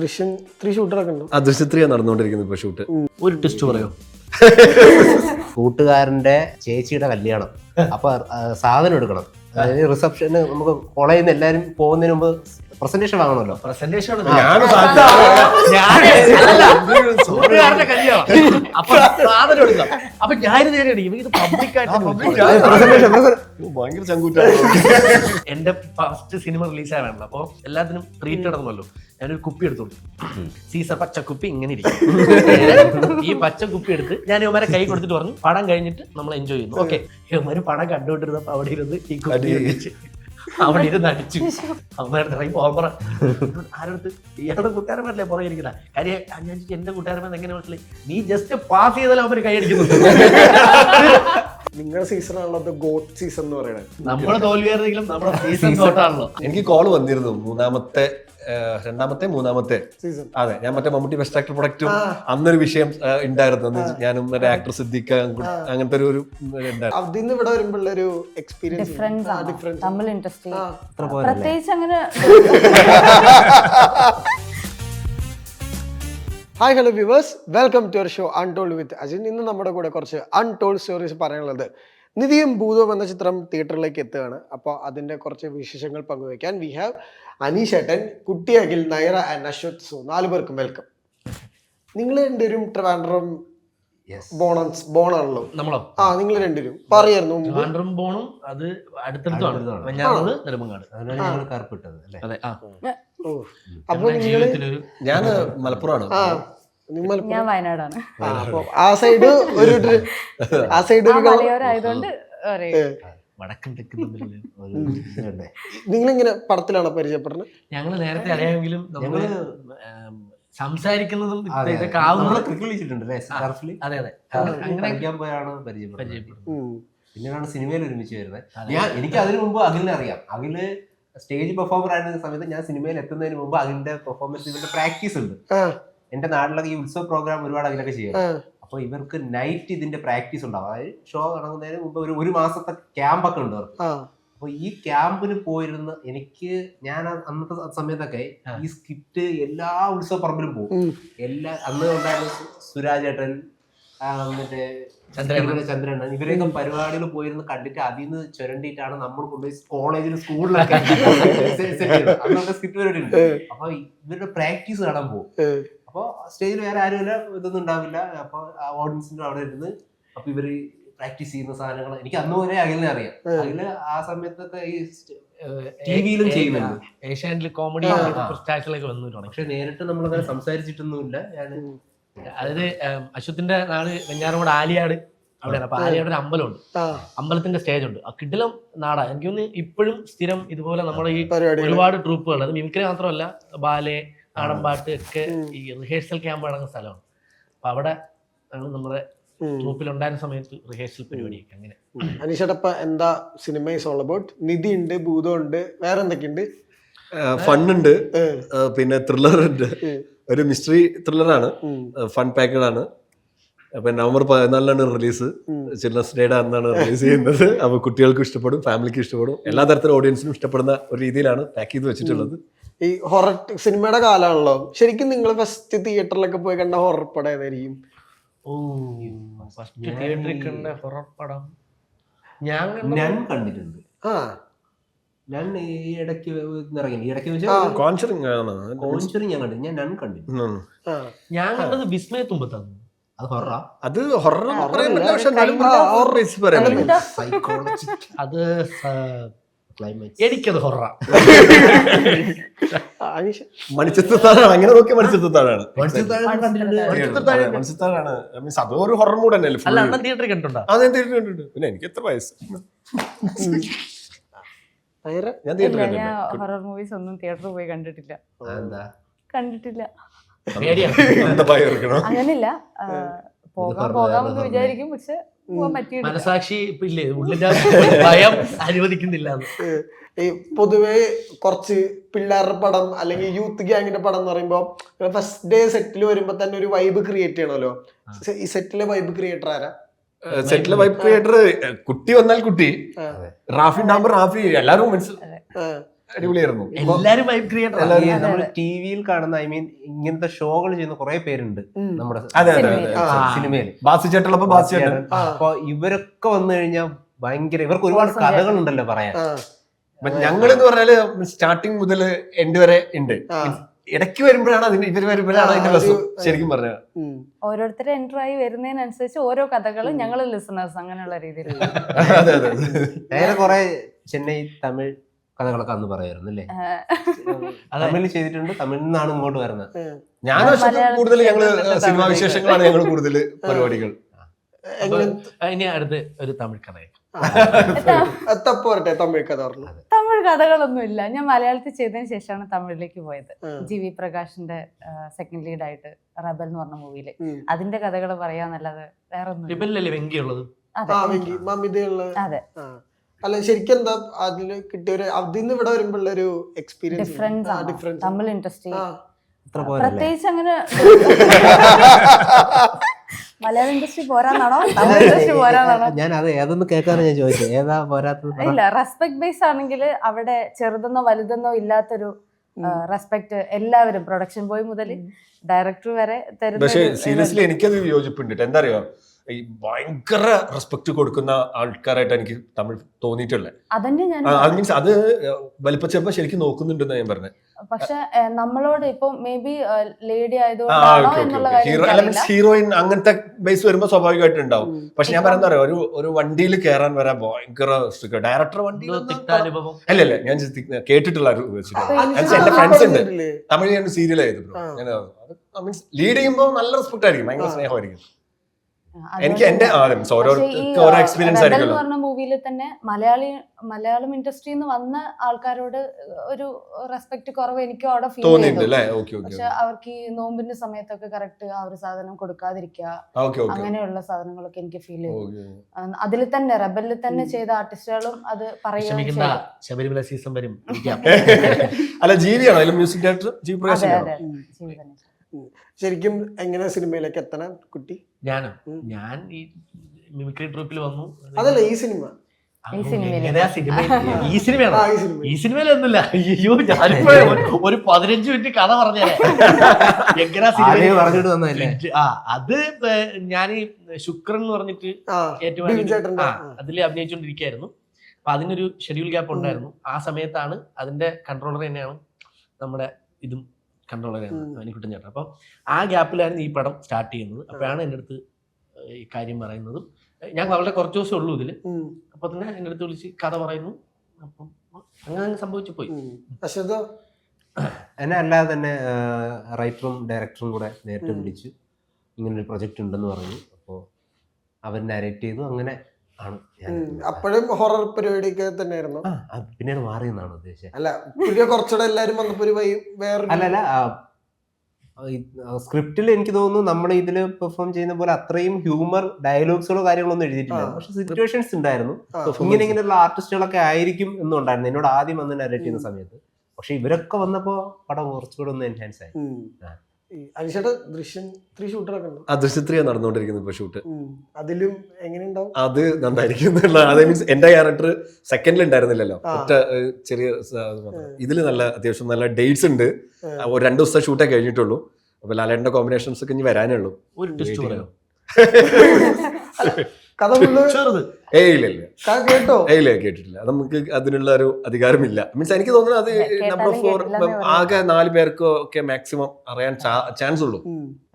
ദൃശ്യം ത്രീ ഷൂട്ടറൊക്കെ ഉണ്ടോ. അദൃശ്യത്രിയ നടന്നുകൊണ്ടിരിക്കുന്നത് ഇപ്പൊ ഷൂട്ട്. ഒരു ടെസ്റ്റ് പറയോ? കൂട്ടുകാരന്റെ ചേച്ചിയുടെ കല്യാണം. അപ്പൊ ആ, സാധനം എടുക്കണം. അതായത് റിസപ്ഷന് നമുക്ക് കോളേജിൽ നിന്ന് എല്ലാരും പോകുന്നതിന് മുമ്പ് പ്രസന്റേഷൻ വാങ്ങണമല്ലോ. പ്രസന്റേഷൻ ഞാൻ കൂട്ടുകാരന്റെ കല്യാണം അപ്പൊ സാധനം എടുക്കാം. അപ്പൊ ഞാൻ നേരെയാണ് ഇവ ഇത് പബ്ലിക് ആയിട്ട് ഭയങ്കര ചങ്കൂറ്റാണ് എന്റെ ഫസ്റ്റ് സിനിമ റിലീസ് ആവാണല്ലോ അപ്പൊ എല്ലാത്തിനും ട്രീറ്റ് നടന്നല്ലോ. ഞാനൊരു കുപ്പി എടുത്തോളൂ സീസർ പച്ച കുപ്പി ഇങ്ങനെ ഇരിക്കും. ഈ പച്ച കുപ്പി എടുത്ത് ഞാൻ ഇവന്മാരെ കൈ കൊടുത്തിട്ട് പറഞ്ഞു പടം കഴിഞ്ഞിട്ട് നമ്മൾ എൻജോയ് ചെയ്യുന്നു. ഓക്കെ. ഇവന്മാര് പടം കണ്ടുകൊണ്ടിരുന്നപ്പോ അവിടെ ഇരുന്ന് ഈ കുപ്പി അവിടെ ഇരുന്ന് അടിച്ചു അമ്മയുടെ ഇറങ്ങി പോകാൻ ആരടുത്ത് ഇയാളുടെ കൂട്ടുകാരന്മാരല്ലേ പുറകെ ഇരിക്കുന്ന കാര്യം ഞാൻ എന്റെ കൂട്ടുകാരന്മാർ എങ്ങനെ മനസ്സിലായി നീ ജസ്റ്റ് പാസ് ചെയ്താലും അവർ കൈ അടിക്കുന്നുണ്ട് നിങ്ങളുടെ സീസൺ ആണല്ലോ ഗോട്ട് സീസൺ എന്ന് പറയുന്നത് നമ്മുടെ തോൽവിയായിരുന്നെങ്കിലും നമ്മുടെ സീസൺ ഗോട്ടാണല്ലോ എനിക്ക് കോൾ വന്നിരുന്നു മൂന്നാമത്തെ രണ്ടാമത്തെ മൂന്നാമത്തെ. സീസൺ അതെ ഞാൻ മറ്റേ മമ്മൂട്ടി ബെസ്റ്റ് ആക്ടർ പ്രൊഡക്റ്റും അന്നൊരു വിഷയം ഉണ്ടായിരുന്നു ഞാനും മറ്റേ ആക്ടർ സിദ്ദിഖ് അങ്ങനത്തെ ഒരു ഒരു നിന്ന് ഇവിടെ എക്സ്പീരിയൻസ് ആണ്. ഡിഫറൻസ് തമ്മിൽ ഇൻട്രസ്റ്റ്. പ്രത്യേകിച്ച് അങ്ങനെ hi hello viewers welcome to our show untold with Ajin ഇന്ന് നമ്മുടെ കൂടെ കുറച്ച് അൺടോൾഡ് സ്റ്റോറീസ് പറയാനുള്ളത്. നിധിയും ഭൂതവും എന്ന ചിത്രം തിയേറ്ററിലേക്ക് എത്തുകയാണ്. അപ്പോൾ അതിന്റെ കുറച്ച് വിശേഷങ്ങൾ പങ്കുവയ്ക്കാൻ വി ഹാവ് അനീഷ് ഏട്ടൻ കുട്ടി അഖിൽ നയറ ആൻഡ് അശ്വത്. സു നാല് പേർക്കും വെൽക്കം നിങ്ങൾ രണ്ടുപേരും ട്രിവാൻഡ്രം ബോണൻസ് ബോണാണല്ലോ നമ്മളോ? ആ നിങ്ങൾ രണ്ടുപേരും. പറയായിരുന്നു ട്രിവാൻഡ്രം പോണും അത് അടുത്തടുത്താണ്. കറുപ്പിട്ടത് അല്ലേ? അതെ ആ. നിങ്ങൾ ഞാൻ മലപ്പുറമാണ്. ഞാൻ വയനാടാണ്. ആ, ആ സൈഡ് ഒരു ആ സൈഡ് മലയോരായതുകൊണ്ട്. നിങ്ങളിങ്ങനെ പടത്തിലാണോ പരിചയപ്പെടുന്നത്? ഞങ്ങൾ നേരത്തെ അറിയാമെങ്കിലും നമ്മൾ സംസാരിക്കുന്നതും ഇത് അതെ, അതെ അതെ. അങ്ങനെ പോയാണ് പരിചയപ്പെടുന്നത്. പിന്നീടാണ് സിനിമയിൽ ഒരുമിച്ച് വരുന്നത്. ഞാൻ എനിക്ക് അതിനു മുമ്പ് അഖിലിനെ അറിയാം. അഖിൽ സ്റ്റേജ് പെർഫോമർ ആയിരുന്ന സമയത്ത് ഞാൻ സിനിമയിൽ എത്തുന്നതിന് മുമ്പ് അഖിലിന്റെ പെർഫോമൻസ് ഇവരുടെ പ്രാക്ടീസ് ഉണ്ട്. എന്റെ നാട്ടിലൊക്കെ ഈ ഉത്സവ പ്രോഗ്രാം ഒരുപാട് അതിലൊക്കെ ചെയ്യും അപ്പൊ ഇവർക്ക് നൈറ്റ് ഇതിന്റെ പ്രാക്ടീസ് ഉണ്ടാവും. അതായത് ഷോ തുടങ്ങുന്നതിന് മുമ്പ് ഒരു ഒരു മാസത്തെ ക്യാമ്പൊക്കെ ഉണ്ട് അവർക്ക്. അപ്പൊ ഈ ക്യാമ്പിന് പോയിരുന്ന എനിക്ക് ഞാൻ അന്നത്തെ സമയത്തൊക്കെ ഈ സ്കിറ്റ് എല്ലാ ഉത്സവ പറമ്പിലും പോകും എല്ലാ അന്ന് ഉണ്ടായിരുന്ന സുരാജേട്ടൻ സുരാജ് ഏട്ടൻ ആ, മറ്റേ ചന്ദ്രണ്ണൻ ഇവരെയൊക്കെ പരിപാടികൾ പോയിരുന്ന് കണ്ടിട്ട് അതിൽ നിന്ന് ചുരണ്ടിയിട്ടാണ് നമ്മൾ കൊണ്ടുപോയി കോളേജിൽ സ്കൂളിലൊക്കെ സ്കിറ്റ് പരിപാടി ഉണ്ട് അപ്പൊ ഇവരുടെ പ്രാക്ടീസ് കാണാൻ പോകും ഏ. അപ്പൊ സ്റ്റേജിൽ വേറെ ആരും ആരുമില്ല ഇതൊന്നും ഉണ്ടാവില്ല. അപ്പൊ ഓഡിയൻസിന്റെ അവിടെ ഇരുന്ന് അപ്പൊ ഇവർ പ്രാക്ടീസ് ചെയ്യുന്ന സാധനങ്ങൾ എനിക്ക് അന്ന് വരെ അഖിലിനെ അറിയാം. അഖിൽ ആ സമയത്തൊക്കെ ഈ ടിവിയിലും ചെയ്യുന്നുണ്ട്. ഏഷ്യാനിൽ കോമഡി വന്നു പക്ഷെ നേരിട്ട് നമ്മളങ്ങനെ സംസാരിച്ചിട്ടൊന്നുമില്ല. ഞാൻ അതായത് അശ്വത്തിന്റെ നാട് വെഞ്ഞാറമൂട് ആലിയാട് അവിടെയാണ്. അപ്പൊ ആലിയാട് ഒരു അമ്പലമുണ്ട്. അമ്പലത്തിന്റെ സ്റ്റേജ് ഉണ്ട്. ആ കിടിലം നാടാ. എനിക്ക് തോന്നുന്നു ഇപ്പോഴും സ്ഥിരം ഇതുപോലെ നമ്മുടെ ഈ ഒരുപാട് ട്രൂപ്പുകൾ അത് മിമിക്രി മാത്രമല്ല ബാലെ നാടൻപാട്ട് ഒക്കെ ഈ റിഹേഴ്സൽ ക്യാമ്പ് നടക്കുന്ന സ്ഥലമാണ്. അപ്പൊ അവിടെ ആണ് നമ്മുടെ ഉണ്ടായിരുന്ന സമയത്ത് റിഹേഴ്സൽ പരിപാടിയൊക്കെ അങ്ങനെ. അനീഷടപ്പ എന്താ സിനിമ ഈസ് ഓൾ അബൌട്ട് നിധി ഉണ്ട് ഭൂതം ഉണ്ട് വേറെ എന്തൊക്കെയുണ്ട് ഫണ്ണുണ്ട്. പിന്നെ ത്രില്ലർ ഉണ്ട്. ഒരു മിസ്റ്ററി ത്രില്ലറാണ്. ഫൺ പാക്കഡ് ആണ്. അപ്പൊ നവംബർ പതിനാലിനാണ് റിലീസ്. ചിൽഡ്രൻസ് ഡേയുടെ അന്നാണ് റിലീസ് ചെയ്യുന്നത്. അപ്പൊ കുട്ടികൾക്കും ഇഷ്ടപ്പെടും ഫാമിലിക്ക് ഇഷ്ടപ്പെടും. എല്ലാ തരത്തിലും ഓഡിയൻസിനും ഇഷ്ടപ്പെടുന്ന ഒരു രീതിയിലാണ് പാക്ക് ചെയ്ത് വെച്ചിട്ടുള്ളത്. ഈ ഹൊറർ സിനിമയുടെ കാലമാണല്ലോ. ശരിക്കും നിങ്ങൾ ഫസ്റ്റ് തിയേറ്ററിലൊക്കെ പോയി കണ്ട ഹൊറർ പടം ഏതായിരിക്കും? ഓ ഫസ്റ്റ് തിയേറ്ററിൽ കണ്ട ഹൊറർ പടം. ഞാൻ കണ്ടത് ഞാൻ കണ്ടിട്ടുണ്ട്. ആ. ഞാൻ ഈ ഇടയ്ക്ക് ഇറങ്ങി. ഇടയ്ക്ക്. വെച്ചാൽ ഞാൻ കണ്ടിട്ടുണ്ട്. ഞാൻ കണ്ടിട്ടുണ്ട്. ആ. ഞാൻ കണ്ടത് വിസ്മയ തുമ്പത്താണ്. അത് ഹൊറ അത് ഹൊറർ പറയാൻ പറ്റില്ല പക്ഷെ എന്നാലും horror. പറയാൻ പറ്റും സൈക്കോളജി അത് ക്ലൈമാക്സ് എനിക്കത് ഹൊറ അനീഷ് മണിച്ചിത്രത്താഴാണ് അങ്ങനെ നോക്കി മണിച്ചിത്രത്താഴാണ് മണിച്ചിത്രത്താഴ് മണിച്ചിത്രത്താഴാണ് മീൻസ് അത് ഒരു ഹൊറർ മൂഡ് തന്നെയല്ലേ അല്ല full. അണ്ണൻ തിയേറ്ററിൽ കണ്ടിട്ടുണ്ടോ ആ ഞാൻ തിയേറ്ററിൽ കണ്ടിട്ടുണ്ട്. പിന്നെ എനിക്ക് എത്ര വയസ്സ്? നേരെ ഞാൻ ഇല്ല തിയേറ്ററിൽ ഞാൻ കണ്ടിട്ടുണ്ട്. ഹൊറർ മൂവീസ് ഒന്നും തിയേറ്ററിൽ പോയി കണ്ടിട്ടില്ല. കണ്ടിട്ടില്ല. അങ്ങനില്ല പോകാം വിചാരിക്കും പക്ഷെ മനസാക്ഷി ഇപ്പൊ ഇല്ലേ ഉള്ളിന്റെ ഭയം അനുവദിക്കുന്നില്ല ഈ പൊതുവെ കുറച്ച് പിള്ളേരുടെ പടം അല്ലെങ്കിൽ യൂത്ത് ഗ്യാങ്ങിന്റെ പടം എന്ന് പറയുമ്പോൾ ഫസ്റ്റ് ഡേ സെറ്റിൽ വരുമ്പോ തന്നെ ഒരു വൈബ് ക്രിയേറ്റ് ചെയ്യണമല്ലോ. ഈ സെറ്റിലെ വൈബ് ക്രിയേറ്റർ ആരാ? സെറ്റിലെ വൈബ് ക്രിയേറ്റർ കുട്ടി വന്നാൽ കുട്ടി. റാഫി ഉണ്ടാകുമ്പോ റാഫി എല്ലാവരും മനസ്സിൽ ആ. അടിപൊളിയായിരുന്നു. എല്ലാരും വൈബ് ക്രിയേറ്റർ നമ്മൾ ടി വിയിൽ കാണുന്ന ഐ മീൻ ഇങ്ങനത്തെ ഷോകൾ ചെയ്യുന്ന കുറെ പേരുണ്ട് നമ്മുടെ അതെ അതെ സിനിമയിൽ. ബാസി ചേട്ടൻ. അപ്പൊ ഇവരൊക്കെ വന്നു കഴിഞ്ഞാൽ ഭയങ്കര ഇവർക്ക് ഒരുപാട് കഥകൾ കഥകളുണ്ടല്ലോ പറയാൻ. ഞങ്ങൾ എന്ന് പറഞ്ഞാൽ സ്റ്റാർട്ടിങ് മുതൽ എൻഡ് വരെ ഉണ്ട്. ഇടയ്ക്ക് വരുമ്പോഴാണ് അതിന് ഇവർ വരുമ്പോഴാണ് അതിന്റെ രസം. ശരിക്കും പറഞ്ഞത്. ഓരോരുത്തർ എന്റർ ആയി വരുന്നതിനനുസരിച്ച് ഓരോ കഥകളും ഞങ്ങൾ ലിസണേഴ്സ് അങ്ങനെയുള്ള രീതിയിൽ അതെ അതെ നേരെ കുറെ ചെന്നൈ തമിഴ് കഥകളൊക്കെ അന്ന് പറയായിരുന്നു അല്ലേ അതെ. തമിഴിൽ ചെയ്തിട്ടുണ്ട് തമിഴിൽ നിന്നാണ് ഇങ്ങോട്ട് വരുന്നത്. ഞാൻ കൂടുതൽ ഞങ്ങൾ സിനിമാ വിശേഷങ്ങളാണ് ഞങ്ങൾ കൂടുതൽ പരിപാടികൾ. എങ്ങനെ? ഇനി അടുത്ത് ഒരു തമിഴ് തമിഴ് കഥ. തമിഴ് കഥകളൊന്നും ഇല്ല ഞാൻ മലയാളത്തിൽ ചെയ്തതിന് ശേഷമാണ് തമിഴിലേക്ക് പോയത്. ജി വി പ്രകാശിന്റെ സെക്കൻഡ് ലീഡ് ആയിട്ട് റബൽ എന്ന് പറഞ്ഞ മൂവിയിൽ. അതിന്റെ കഥകൾ പറയാന്നല്ലാതെ വേറെ ഒന്നും അതെ. അല്ല ശരിക്കും എന്താ അതിൽ കിട്ടിയ ഒരു അതിന്ന് ഇവിടെ വരുമ്പോഴുള്ള ഒരു എക്സ്പീരിയൻസ് ഡിഫറൻസ് ആണ്. ഡിഫറൻസ് തമ്മിൽ ഇൻട്രസ്റ്റ് അത്ര പോരല്ലേ? പ്രത്യേകിച്ച് അങ്ങനെ മലയാളം ഇൻഡസ്ട്രി പോരാന്നാണോ? തമിഴ് ഇൻഡസ്ട്രി പോരാന്നാണോ? ഞാൻ അത് ഏതൊന്ന് കേൾക്കാനാണ് ഞാൻ ചോദിച്ചത് ഏതാ പോരാത്തത് ഇല്ല റെസ്പെക്ട് ബേസ് ആണെങ്കിൽ അവിടെ ചെറുതെന്നോ വലുതെന്നോ ഇല്ലാത്തൊരു റെസ്പെക്ട് എല്ലാവരും പ്രൊഡക്ഷൻ ബോയ് മുതൽ ഡയറക്ടർ വരെ തരുന്ന പക്ഷേ ഒരു സീരിയസ്ലി എനിക്കത് യോജിപ്പുണ്ട് ട്ടോ. എന്താ അറിയോ ഈ ഭയങ്കര റെസ്പെക്ട് കൊടുക്കുന്ന ആൾക്കാരായിട്ട് എനിക്ക് തമിഴ് തോന്നിയിട്ടുള്ളത് അതന്നെ ഞാൻ അത് മീൻസ് അത് വലിപ്പച്ചെറുപ്പം ശരിക്കും നോക്കുന്നുണ്ടെന്ന് ഞാൻ പറഞ്ഞത് പക്ഷെ നമ്മളോട് ഇപ്പൊ മേ ബി ലേഡി ആയതുകൊണ്ട് എന്നുള്ള കാര്യം ഹീറോ ഹീറോയിൻ അങ്ങനത്തെ ബേസ് വരുമ്പോ സ്വാഭാവികമായിട്ട് ഉണ്ടാവും പക്ഷെ ഞാൻ പറയുന്ന ഒരു ഒരു വണ്ടിയിൽ കയറാൻ വരാൻ ഭയങ്കര ഡയറക്ടർ വണ്ടി അല്ല അല്ല ഞാൻ കേട്ടിട്ടുള്ള ഒരു എന്റെ ഫ്രണ്ട്സ് ഉണ്ട്. തമിഴ് ഞാൻ മീൻസ് ലീഡ് ചെയ്യുമ്പോൾ നല്ല റെസ്പെക്ട് ആയിരിക്കും ഭയങ്കര സ്നേഹമായിരിക്കും. എനിക്ക് എന്റെ എക്സ്പീരിയൻസ് ആയിരിക്കും എന്ന് പറഞ്ഞ മൂവിയിൽ തന്നെ മലയാളി മലയാളം ഇൻഡസ്ട്രിയിൽ നിന്ന് വന്ന ആൾക്കാരോട് ഒരു റെസ്പെക്ട് കുറവ് എനിക്ക് അവിടെ ഫീൽ ചെയ്തു. അല്ലേ? ഓക്കെ ഓക്കെ പക്ഷെ അവർക്ക് ഈ നോമ്പിന്റെ സമയത്തൊക്കെ കറക്റ്റ് ആ ഒരു സാധനം കൊടുക്കാതിരിക്കുക. അങ്ങനെയുള്ള സാധനങ്ങളൊക്കെ എനിക്ക് ഫീൽ ചെയ്തു. അതിൽ തന്നെ റബലിൽ തന്നെ ചെയ്ത ആർട്ടിസ്റ്റുകളും അത് പറയുക. ശബരിമല സീസൺ വരും. അല്ല ജീവിയാണോ? മ്യൂസിക് ഡയറക്ടർ ജി അതെ പ്രകാശ് ശരിക്കും എങ്ങനെ സിനിമയിലേക്ക് എത്തണം കുട്ടി? ഞാനോ. ഞാൻ ഈ മിമിക്രി ട്രൂപ്പിൽ വന്നു. അതല്ല ഈ സിനിമ. ഈ സിനിമയാണ് ഈ സിനിമയാണോ? ഈ സിനിമ സിനിമയിലൊന്നുമില്ല. അയ്യോ ഞാനിപ്പോ ഒരു- പതിനഞ്ച് മിനിറ്റ് കഥ പറഞ്ഞേ. ആദ്യമേ സിനിമ ആ അത് ഞാൻ ഈ ശുക്രൻ എന്ന് പറഞ്ഞിട്ട് ഏറ്റവും അതിൽ അഭിനയിച്ചുകൊണ്ടിരിക്കുകയായിരുന്നു അപ്പൊ അതിനൊരു ഷെഡ്യൂൾ ഗ്യാപ്പ് ഉണ്ടായിരുന്നു. ആ സമയത്താണ് അതിന്റെ കൺട്രോളർ തന്നെയാണ് നമ്മുടെ ഇതും കൺട്രോളറാണ്. അനിക്കുട്ടൻ ചേട്ടൻ. അപ്പം ആ ഗ്യാപ്പിലായിരുന്നു ഈ പടം സ്റ്റാർട്ട് ചെയ്യുന്നത്. അപ്പോഴാണ് എന്റെ അടുത്ത് ഈ കാര്യം പറയുന്നതും. ഞാൻ വളരെ കുറച്ച് ദിവസമേ ഉള്ളൂ ഇതിൽ അപ്പോൾ അപ്പൊ തന്നെ എന്റെ അടുത്ത് വിളിച്ച് കഥ പറയുന്നു. അപ്പം അങ്ങനെ അങ്ങ് സംഭവിച്ചു പോയി. അശ്വത? എന്നെ അല്ലാതെ തന്നെ റൈറ്ററും ഡയറക്ടറും കൂടെ നേരിട്ട്. വിളിച്ചു ഇങ്ങനെ ഒരു പ്രൊജക്ട് ഉണ്ടെന്ന് പറഞ്ഞു. അപ്പോൾ അവർ നരേറ്റ് ചെയ്തു. അങ്ങനെ ആണ് അപ്പോഴും ഹൊറർ പരിപാടിയൊക്കെ തന്നെയായിരുന്നു. ആ, അത് എന്നാണ് ഉദ്ദേശം ഉദ്ദേശിച്ചത്. അല്ല പുതിയ കുറച്ചുകൂടെ എല്ലാരും വന്നപ്പോ ഒരു വേറെ അല്ലല്ല സ്ക്രിപ്റ്റിൽ എനിക്ക് തോന്നുന്നു നമ്മൾ ഇതിൽ പെർഫോം ചെയ്യുന്ന പോലെ അത്രയും ഹ്യൂമർ ഡയലോഗ്സുകളോ കാര്യങ്ങളൊന്നും എഴുതിയിട്ടില്ല. പക്ഷെ സിറ്റുവേഷൻസ് ഉണ്ടായിരുന്നു. ഇങ്ങനെ ഇങ്ങനെയുള്ള ആർട്ടിസ്റ്റുകളൊക്കെ ആയിരിക്കും എന്നുണ്ടായിരുന്നു. എന്നോട് ആദ്യം വന്ന് നരേറ്റ് ചെയ്യുന്ന സമയത്ത്. പക്ഷെ ഇവരൊക്കെ വന്നപ്പോ പടം കുറച്ചുകൂടെ ഒന്ന് എൻഹാൻസ് ആയി. അനിഷേട്ട ദൃശ്യം ത്രീ ഷൂട്ടറൊക്കെ ഉണ്ട്? അദൃശ്യത്രിയാണ് നടന്നുകൊണ്ടിരിക്കുന്നത് ഇപ്പൊ ഷൂട്ട് അതിലും എങ്ങനെയുണ്ടാവും? അത് നന്നായിരിക്കും അത് മീൻസ് എന്റെ ക്യാരക്ടർ സെക്കൻഡിൽ ഉണ്ടായിരുന്നില്ലല്ലോ ആ. ഒറ്റ ചെറിയ ഇതിൽ നല്ല അത്യാവശ്യം നല്ല ഡേറ്റ്സ് ഉണ്ട്. ഒരു രണ്ട് ദിവസത്തെ ഷൂട്ടേ കഴിഞ്ഞിട്ടുള്ളൂ. അപ്പൊ ലാലേട്ടന്റെ കോമ്പിനേഷൻസ് ഒക്കെ ഇനി വരാനേ ഉള്ളൂ. ഒരു ടെസ്റ്റ് പറയാം കഥ ഏയ് ഇല്ല ഇല്ല. കേട്ടോ? ഏയ് ഇല്ല കേട്ടിട്ടില്ല. നമുക്ക് അതിനുള്ള ഒരു അധികാരമില്ല. മീൻസ് എനിക്ക് തോന്നുന്നത് അത് നമ്പർ ഫോർ ആകെ നാല് പേർക്കോ ഒക്കെ മാക്സിമം അറിയാൻ ചാൻസ് ഉള്ളൂ.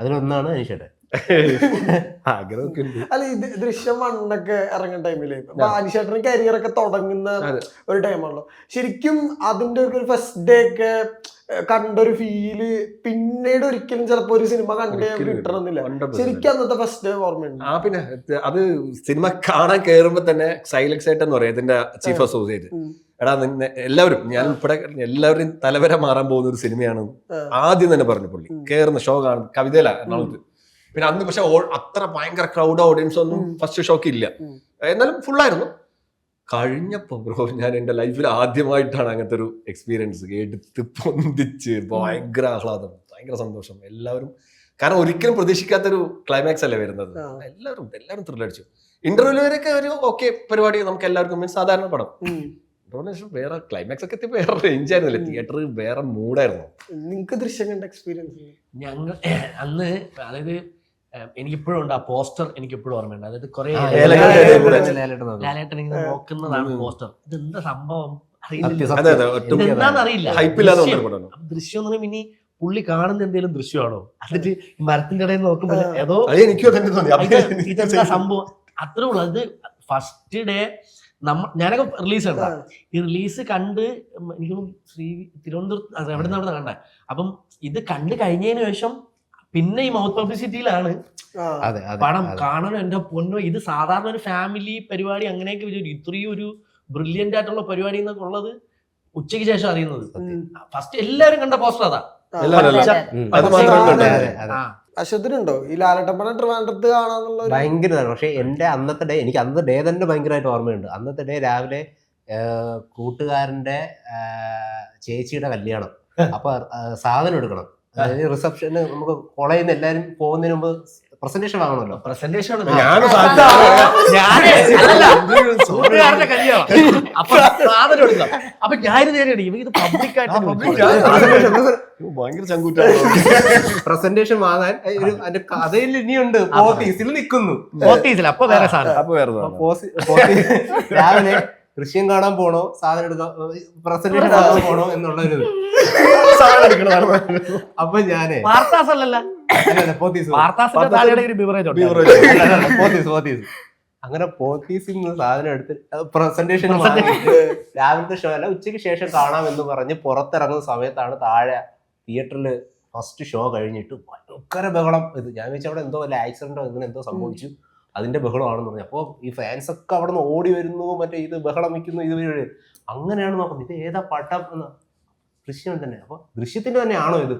അതിലൊന്നാണ് അനീഷേട്ടെ അല്ല ഇത് ദൃശ്യം വണ്ണൊക്കെ ഇറങ്ങുന്ന ടൈമിൽ അനിഷേട്ടന് കരിയർ ഒക്കെ തുടങ്ങുന്ന ഒരു ടൈമാണല്ലോ ശരിക്കും അതിന്റെ ഒക്കെ ഒരു ഫസ്റ്റ് ഡേ ഒക്കെ കണ്ടൊരു ഫീൽ പിന്നീട് ഒരിക്കലും ചിലപ്പോ ഒരു സിനിമ കണ്ടേ കിട്ടണമെന്നില്ല. 100%. ശരിക്കും അന്നത്തെ ഫസ്റ്റ് ഓർമ്മയുണ്ട്. ആ പിന്നെ അത് സിനിമ കാണാൻ കയറുമ്പോ തന്നെ സൈലക്സ് ആയിട്ട് എന്ന് പറയാം ഇതിന്റെ ചീഫ് അസോസിയേറ്റ് എടാ നിന്നെ എല്ലാവരും ഞാൻ ഇവിടെ എല്ലാവരും തലവര മാറാൻ പോകുന്ന ഒരു സിനിമയാണ് ആദ്യം തന്നെ പറഞ്ഞു പുള്ളി. കേറുന്ന കയറുന്ന ഷോ കാണും കവിതയില എറണാകുളത്ത്. പിന്നെ അന്ന് പക്ഷെ അത്ര ഭയങ്കര ക്രൗഡ് ഓഡിയൻസ് ഒന്നും ഫസ്റ്റ് ഷോക്ക് ഇല്ല. എന്നാലും ഫുള്ളായിരുന്നു കഴിഞ്ഞപ്പോ ബ്രോ ഞാൻ എന്റെ ലൈഫിൽ ആദ്യമായിട്ടാണ് അങ്ങനത്തെ ഒരു എക്സ്പീരിയൻസ് എടുത്ത് പൊന്തിച്ച് ഭയങ്കര ആഹ്ലാദം ഭയങ്കര സന്തോഷം. എല്ലാവരും കാരണം ഒരിക്കലും പ്രതീക്ഷിക്കാത്തൊരു ക്ലൈമാക്സ് അല്ലേ വരുന്നത്. എല്ലാവരും എല്ലാവരും ത്രില്ലടിച്ചു ഇന്റർവ്യൂ വരെയൊക്കെ ഒരു ഓക്കെ പരിപാടി നമുക്ക് എല്ലാവർക്കും മീൻസ് സാധാരണ പടം. വേറെ ക്ലൈമാക്സ് ഒക്കെ എത്തി വേറെ റേഞ്ച് ആയിരുന്നില്ല. തിയേറ്റർ വേറെ മൂഡായിരുന്നു നിങ്ങൾക്ക് ദൃശ്യം കണ്ട എക്സ്പീരിയൻസ് ഞങ്ങൾ അന്ന് അതായത് എനിക്കിപ്പോഴും ഉണ്ട് ആ പോസ്റ്റർ എനിക്കിപ്പോഴും ഓർമ്മയുണ്ട്. അതായത് കുറെ ലേലേട്ടൻ ഇങ്ങനെ നോക്കുന്നതാണ് പോസ്റ്റർ. ഇത് എന്താ സംഭവം? അറിയില്ല. ദൃശ്യം. എന്ന് പറയുമ്പോൾ ഇനി പുള്ളി കാണുന്ന എന്തെങ്കിലും ദൃശ്യമാണോ? അതായത് മരത്തിന്റെ ഇടയിൽ നോക്കുമ്പോൾ. ഏതോ ഇതെന്താ സംഭവം? അത്രേ ഉള്ളൂ. അത് ഫസ്റ്റ് ഡേ നമ്മ ഞാനൊക്കെ റിലീസ് കണ്ട ഈ റിലീസ് കണ്ട് എനിക്ക് ശ്രീ തിരുവനന്തപുരത്ത് എവിടെ നിന്നാണ് കണ്ടത് അപ്പം ഇത് കണ്ടു കഴിഞ്ഞതിന് ശേഷം പിന്നെ ഈ മൗത്ത് പബ്ലിസിറ്റിയിലാണ് അതെ അതെ പടം. കാണണം എന്റെ പൊന്നോ ഇത് സാധാരണ ഒരു ഫാമിലി പരിപാടി അങ്ങനെയൊക്കെ വിചാരിക്കും. ഇത്രയും ഒരു ബ്രില്യന്റ് ആയിട്ടുള്ള പരിപാടി എന്നൊക്കെ ഉള്ളത് ഉച്ചയ്ക്ക് ശേഷം അറിയുന്നത്. ഫസ്റ്റ് എല്ലാരും കണ്ട പോസ്റ്റർ അതാ. ആ. ഈ ട്രിവാൻഡ്രത്ത് കാണാന്നുള്ള ഒരു ഭയങ്കര പക്ഷെ എന്റെ അന്നത്തെ ഡേ എനിക്ക് അന്നത്തെ ഡേ തന്നെ ഭയങ്കരമായിട്ട് ഓർമ്മയുണ്ട്. അന്നത്തെ ഡേ രാവിലെ കൂട്ടുകാരന്റെ ചേച്ചിയുടെ കല്യാണം. അപ്പൊ സാധനം എടുക്കണം. അതായത് റിസപ്ഷന് നമുക്ക് കോളേജിൽ നിന്ന് എല്ലാവരും പോകുന്നതിന് മുമ്പ് പ്രസന്റേഷൻ വാങ്ങണമല്ലോ. പ്രസന്റേഷൻ അപ്പൊ സാധനം എടുക്കാം അപ്പൊ ഞാൻ ഇവ ഇത് ഭയങ്കര ചങ്കൂറ്റാണ്. പ്രസന്റേഷൻ വാങ്ങാൻ ഒരു അതിന്റെ കഥയിൽ ഇനിയുണ്ട്. പോത്തീസിൽ നിൽക്കുന്നു നോട്ടീസില്ല അപ്പൊ വേറെ സാധനം. അപ്പൊ വേറെ രാവിലെ ദൃശ്യം കാണാൻ പോണോ? സാധനം എടുക്കാൻ പ്രസന്റേഷൻ കാണാൻ പോണോ? എന്നുള്ള ഒരു. സാധനം എടുക്കണതാണ് അപ്പൊ ഞാനേ വാർത്താസ് അല്ലല്ല അല്ലല്ല, പോത്തീസ്. വാർത്താസിന്റെ താഴെ ഒരു ബിവറേജ് Beverage. പോത്തീസ് പോത്തീസ്. അങ്ങനെ പോത്തീസിൽ നിന്ന് സാധനം എടുത്ത് പ്രസന്റേഷൻ രാവിലത്തെ ഷോ അല്ല ഉച്ചയ്ക്ക് ശേഷം കാണാം എന്ന് പറഞ്ഞ് പുറത്തിറങ്ങുന്ന സമയത്താണ് താഴെ തിയേറ്ററിൽ ഫസ്റ്റ് ഷോ കഴിഞ്ഞിട്ട് ഭയങ്കര ബഹളം. ഇത് ഞാൻ വെച്ചാൽ അവിടെ എന്തോ വല്ല ആക്സിഡന്റോ ഇങ്ങനെ എന്തോ സംഭവിച്ചു. അതിന്റെ ബഹളമാണെന്ന് പറഞ്ഞു. അപ്പോൾ ഈ ഫാൻസ് ഒക്കെ അവിടെ നിന്ന് ഓടി വരുന്നു മറ്റേ ഇത് ബഹളം വയ്ക്കുന്നു ഇത് അങ്ങനെയാണ് നോക്കുന്നത്. ഇത് ഏതാ പട്ടം എന്ന് ദൃശ്യം തന്നെ. അപ്പൊ ദൃശ്യത്തിന്റെ തന്നെയാണോ ഇത്?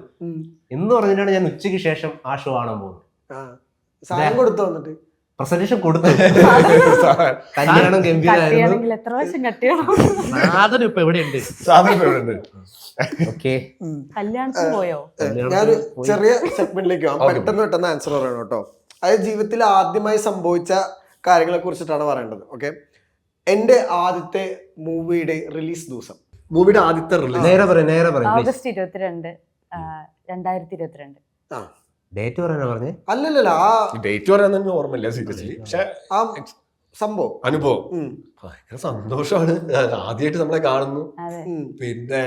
എന്ന് പറഞ്ഞിട്ടാണ് ഞാൻ ഉച്ചയ്ക്ക് ശേഷം ആ ഷോ കാണാൻ പോകുന്നത്. കൊടുത്തു വന്നിട്ട്. പ്രസന്റേഷൻ കൊടുത്തു കല്യാണം സാധനം ഇപ്പൊ എവിടെയുണ്ട്. ഓക്കെ. കല്യാണത്തിന് പോയോ? ഞാനൊരു ചെറിയ സെഗ്മെന്റിലേക്ക് പോകാം. പെട്ടെന്ന് പെട്ടെന്ന് ആൻസർ പറയണം കേട്ടോ. അതായത് ജീവിതത്തിൽ ആദ്യമായി സംഭവിച്ച കാര്യങ്ങളെ കുറിച്ചിട്ടാണ് പറയേണ്ടത്. ഓക്കെ? എന്റെ ആദ്യത്തെ മൂവിയുടെ റിലീസ് ദിവസം. മൂവിയുടെ ആദ്യത്തെ റിലീസ് നേരെ പറയും നേരെ പറയും ഓഗസ്റ്റ് ഇരുപത്തിരണ്ട് രണ്ടായിരത്തി ഇരുപത്തിരണ്ട് ആ. ഡേറ്റ് പറയാനാ പറഞ്ഞേ? അല്ലല്ലല്ല ആ ഡേറ്റ് പറയാൻ തന്നെ ഓർമ്മയില്ല സീരിയസ്ലി പക്ഷെ ആ സംഭവം. അനുഭവം. ഭയങ്കര സന്തോഷമാണ്. ആദ്യമായിട്ട് നമ്മളെ കാണുന്നു. പിന്നെ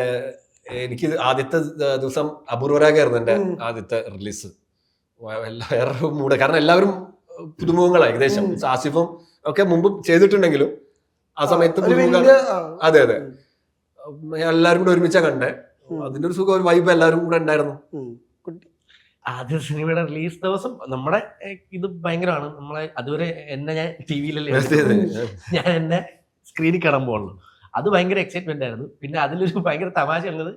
എനിക്ക് ആദ്യത്തെ ദിവസം അപൂർവരാഗായിരുന്നു എന്റെ. ആദ്യത്തെ റിലീസ് വേറെ മൂടെ കാരണം എല്ലാവരും പുതുമുഖങ്ങളാണ് ഏകദേശം. ആസിഫും ഒക്കെ മുമ്പ് ചെയ്തിട്ടുണ്ടെങ്കിലും ആ സമയത്ത് അതെ അതെ. ഉം. എല്ലാവരും കൂടെ ഒരുമിച്ചാ കണ്ടേ. അതിന്റെ ഒരു സുഖം ഒരു വൈബ് എല്ലാരും കൂടെ ഉണ്ടായിരുന്നു. ആദ്യ സിനിമയുടെ റിലീസ് ദിവസം നമ്മുടെ ഇത് ഭയങ്കരമാണ്. നമ്മളെ അതുവരെ എന്നെ ഞാൻ ടി വിയിലല്ലേ. ഞാൻ എന്നെ സ്ക്രീനിൽ കാണാൻ പോകുള്ളൂ അത് ഭയങ്കര എക്സൈറ്റ്മെന്റ് ആയിരുന്നു. പിന്നെ അതിലൊരു ഭയങ്കര തമാശ ഉള്ളത്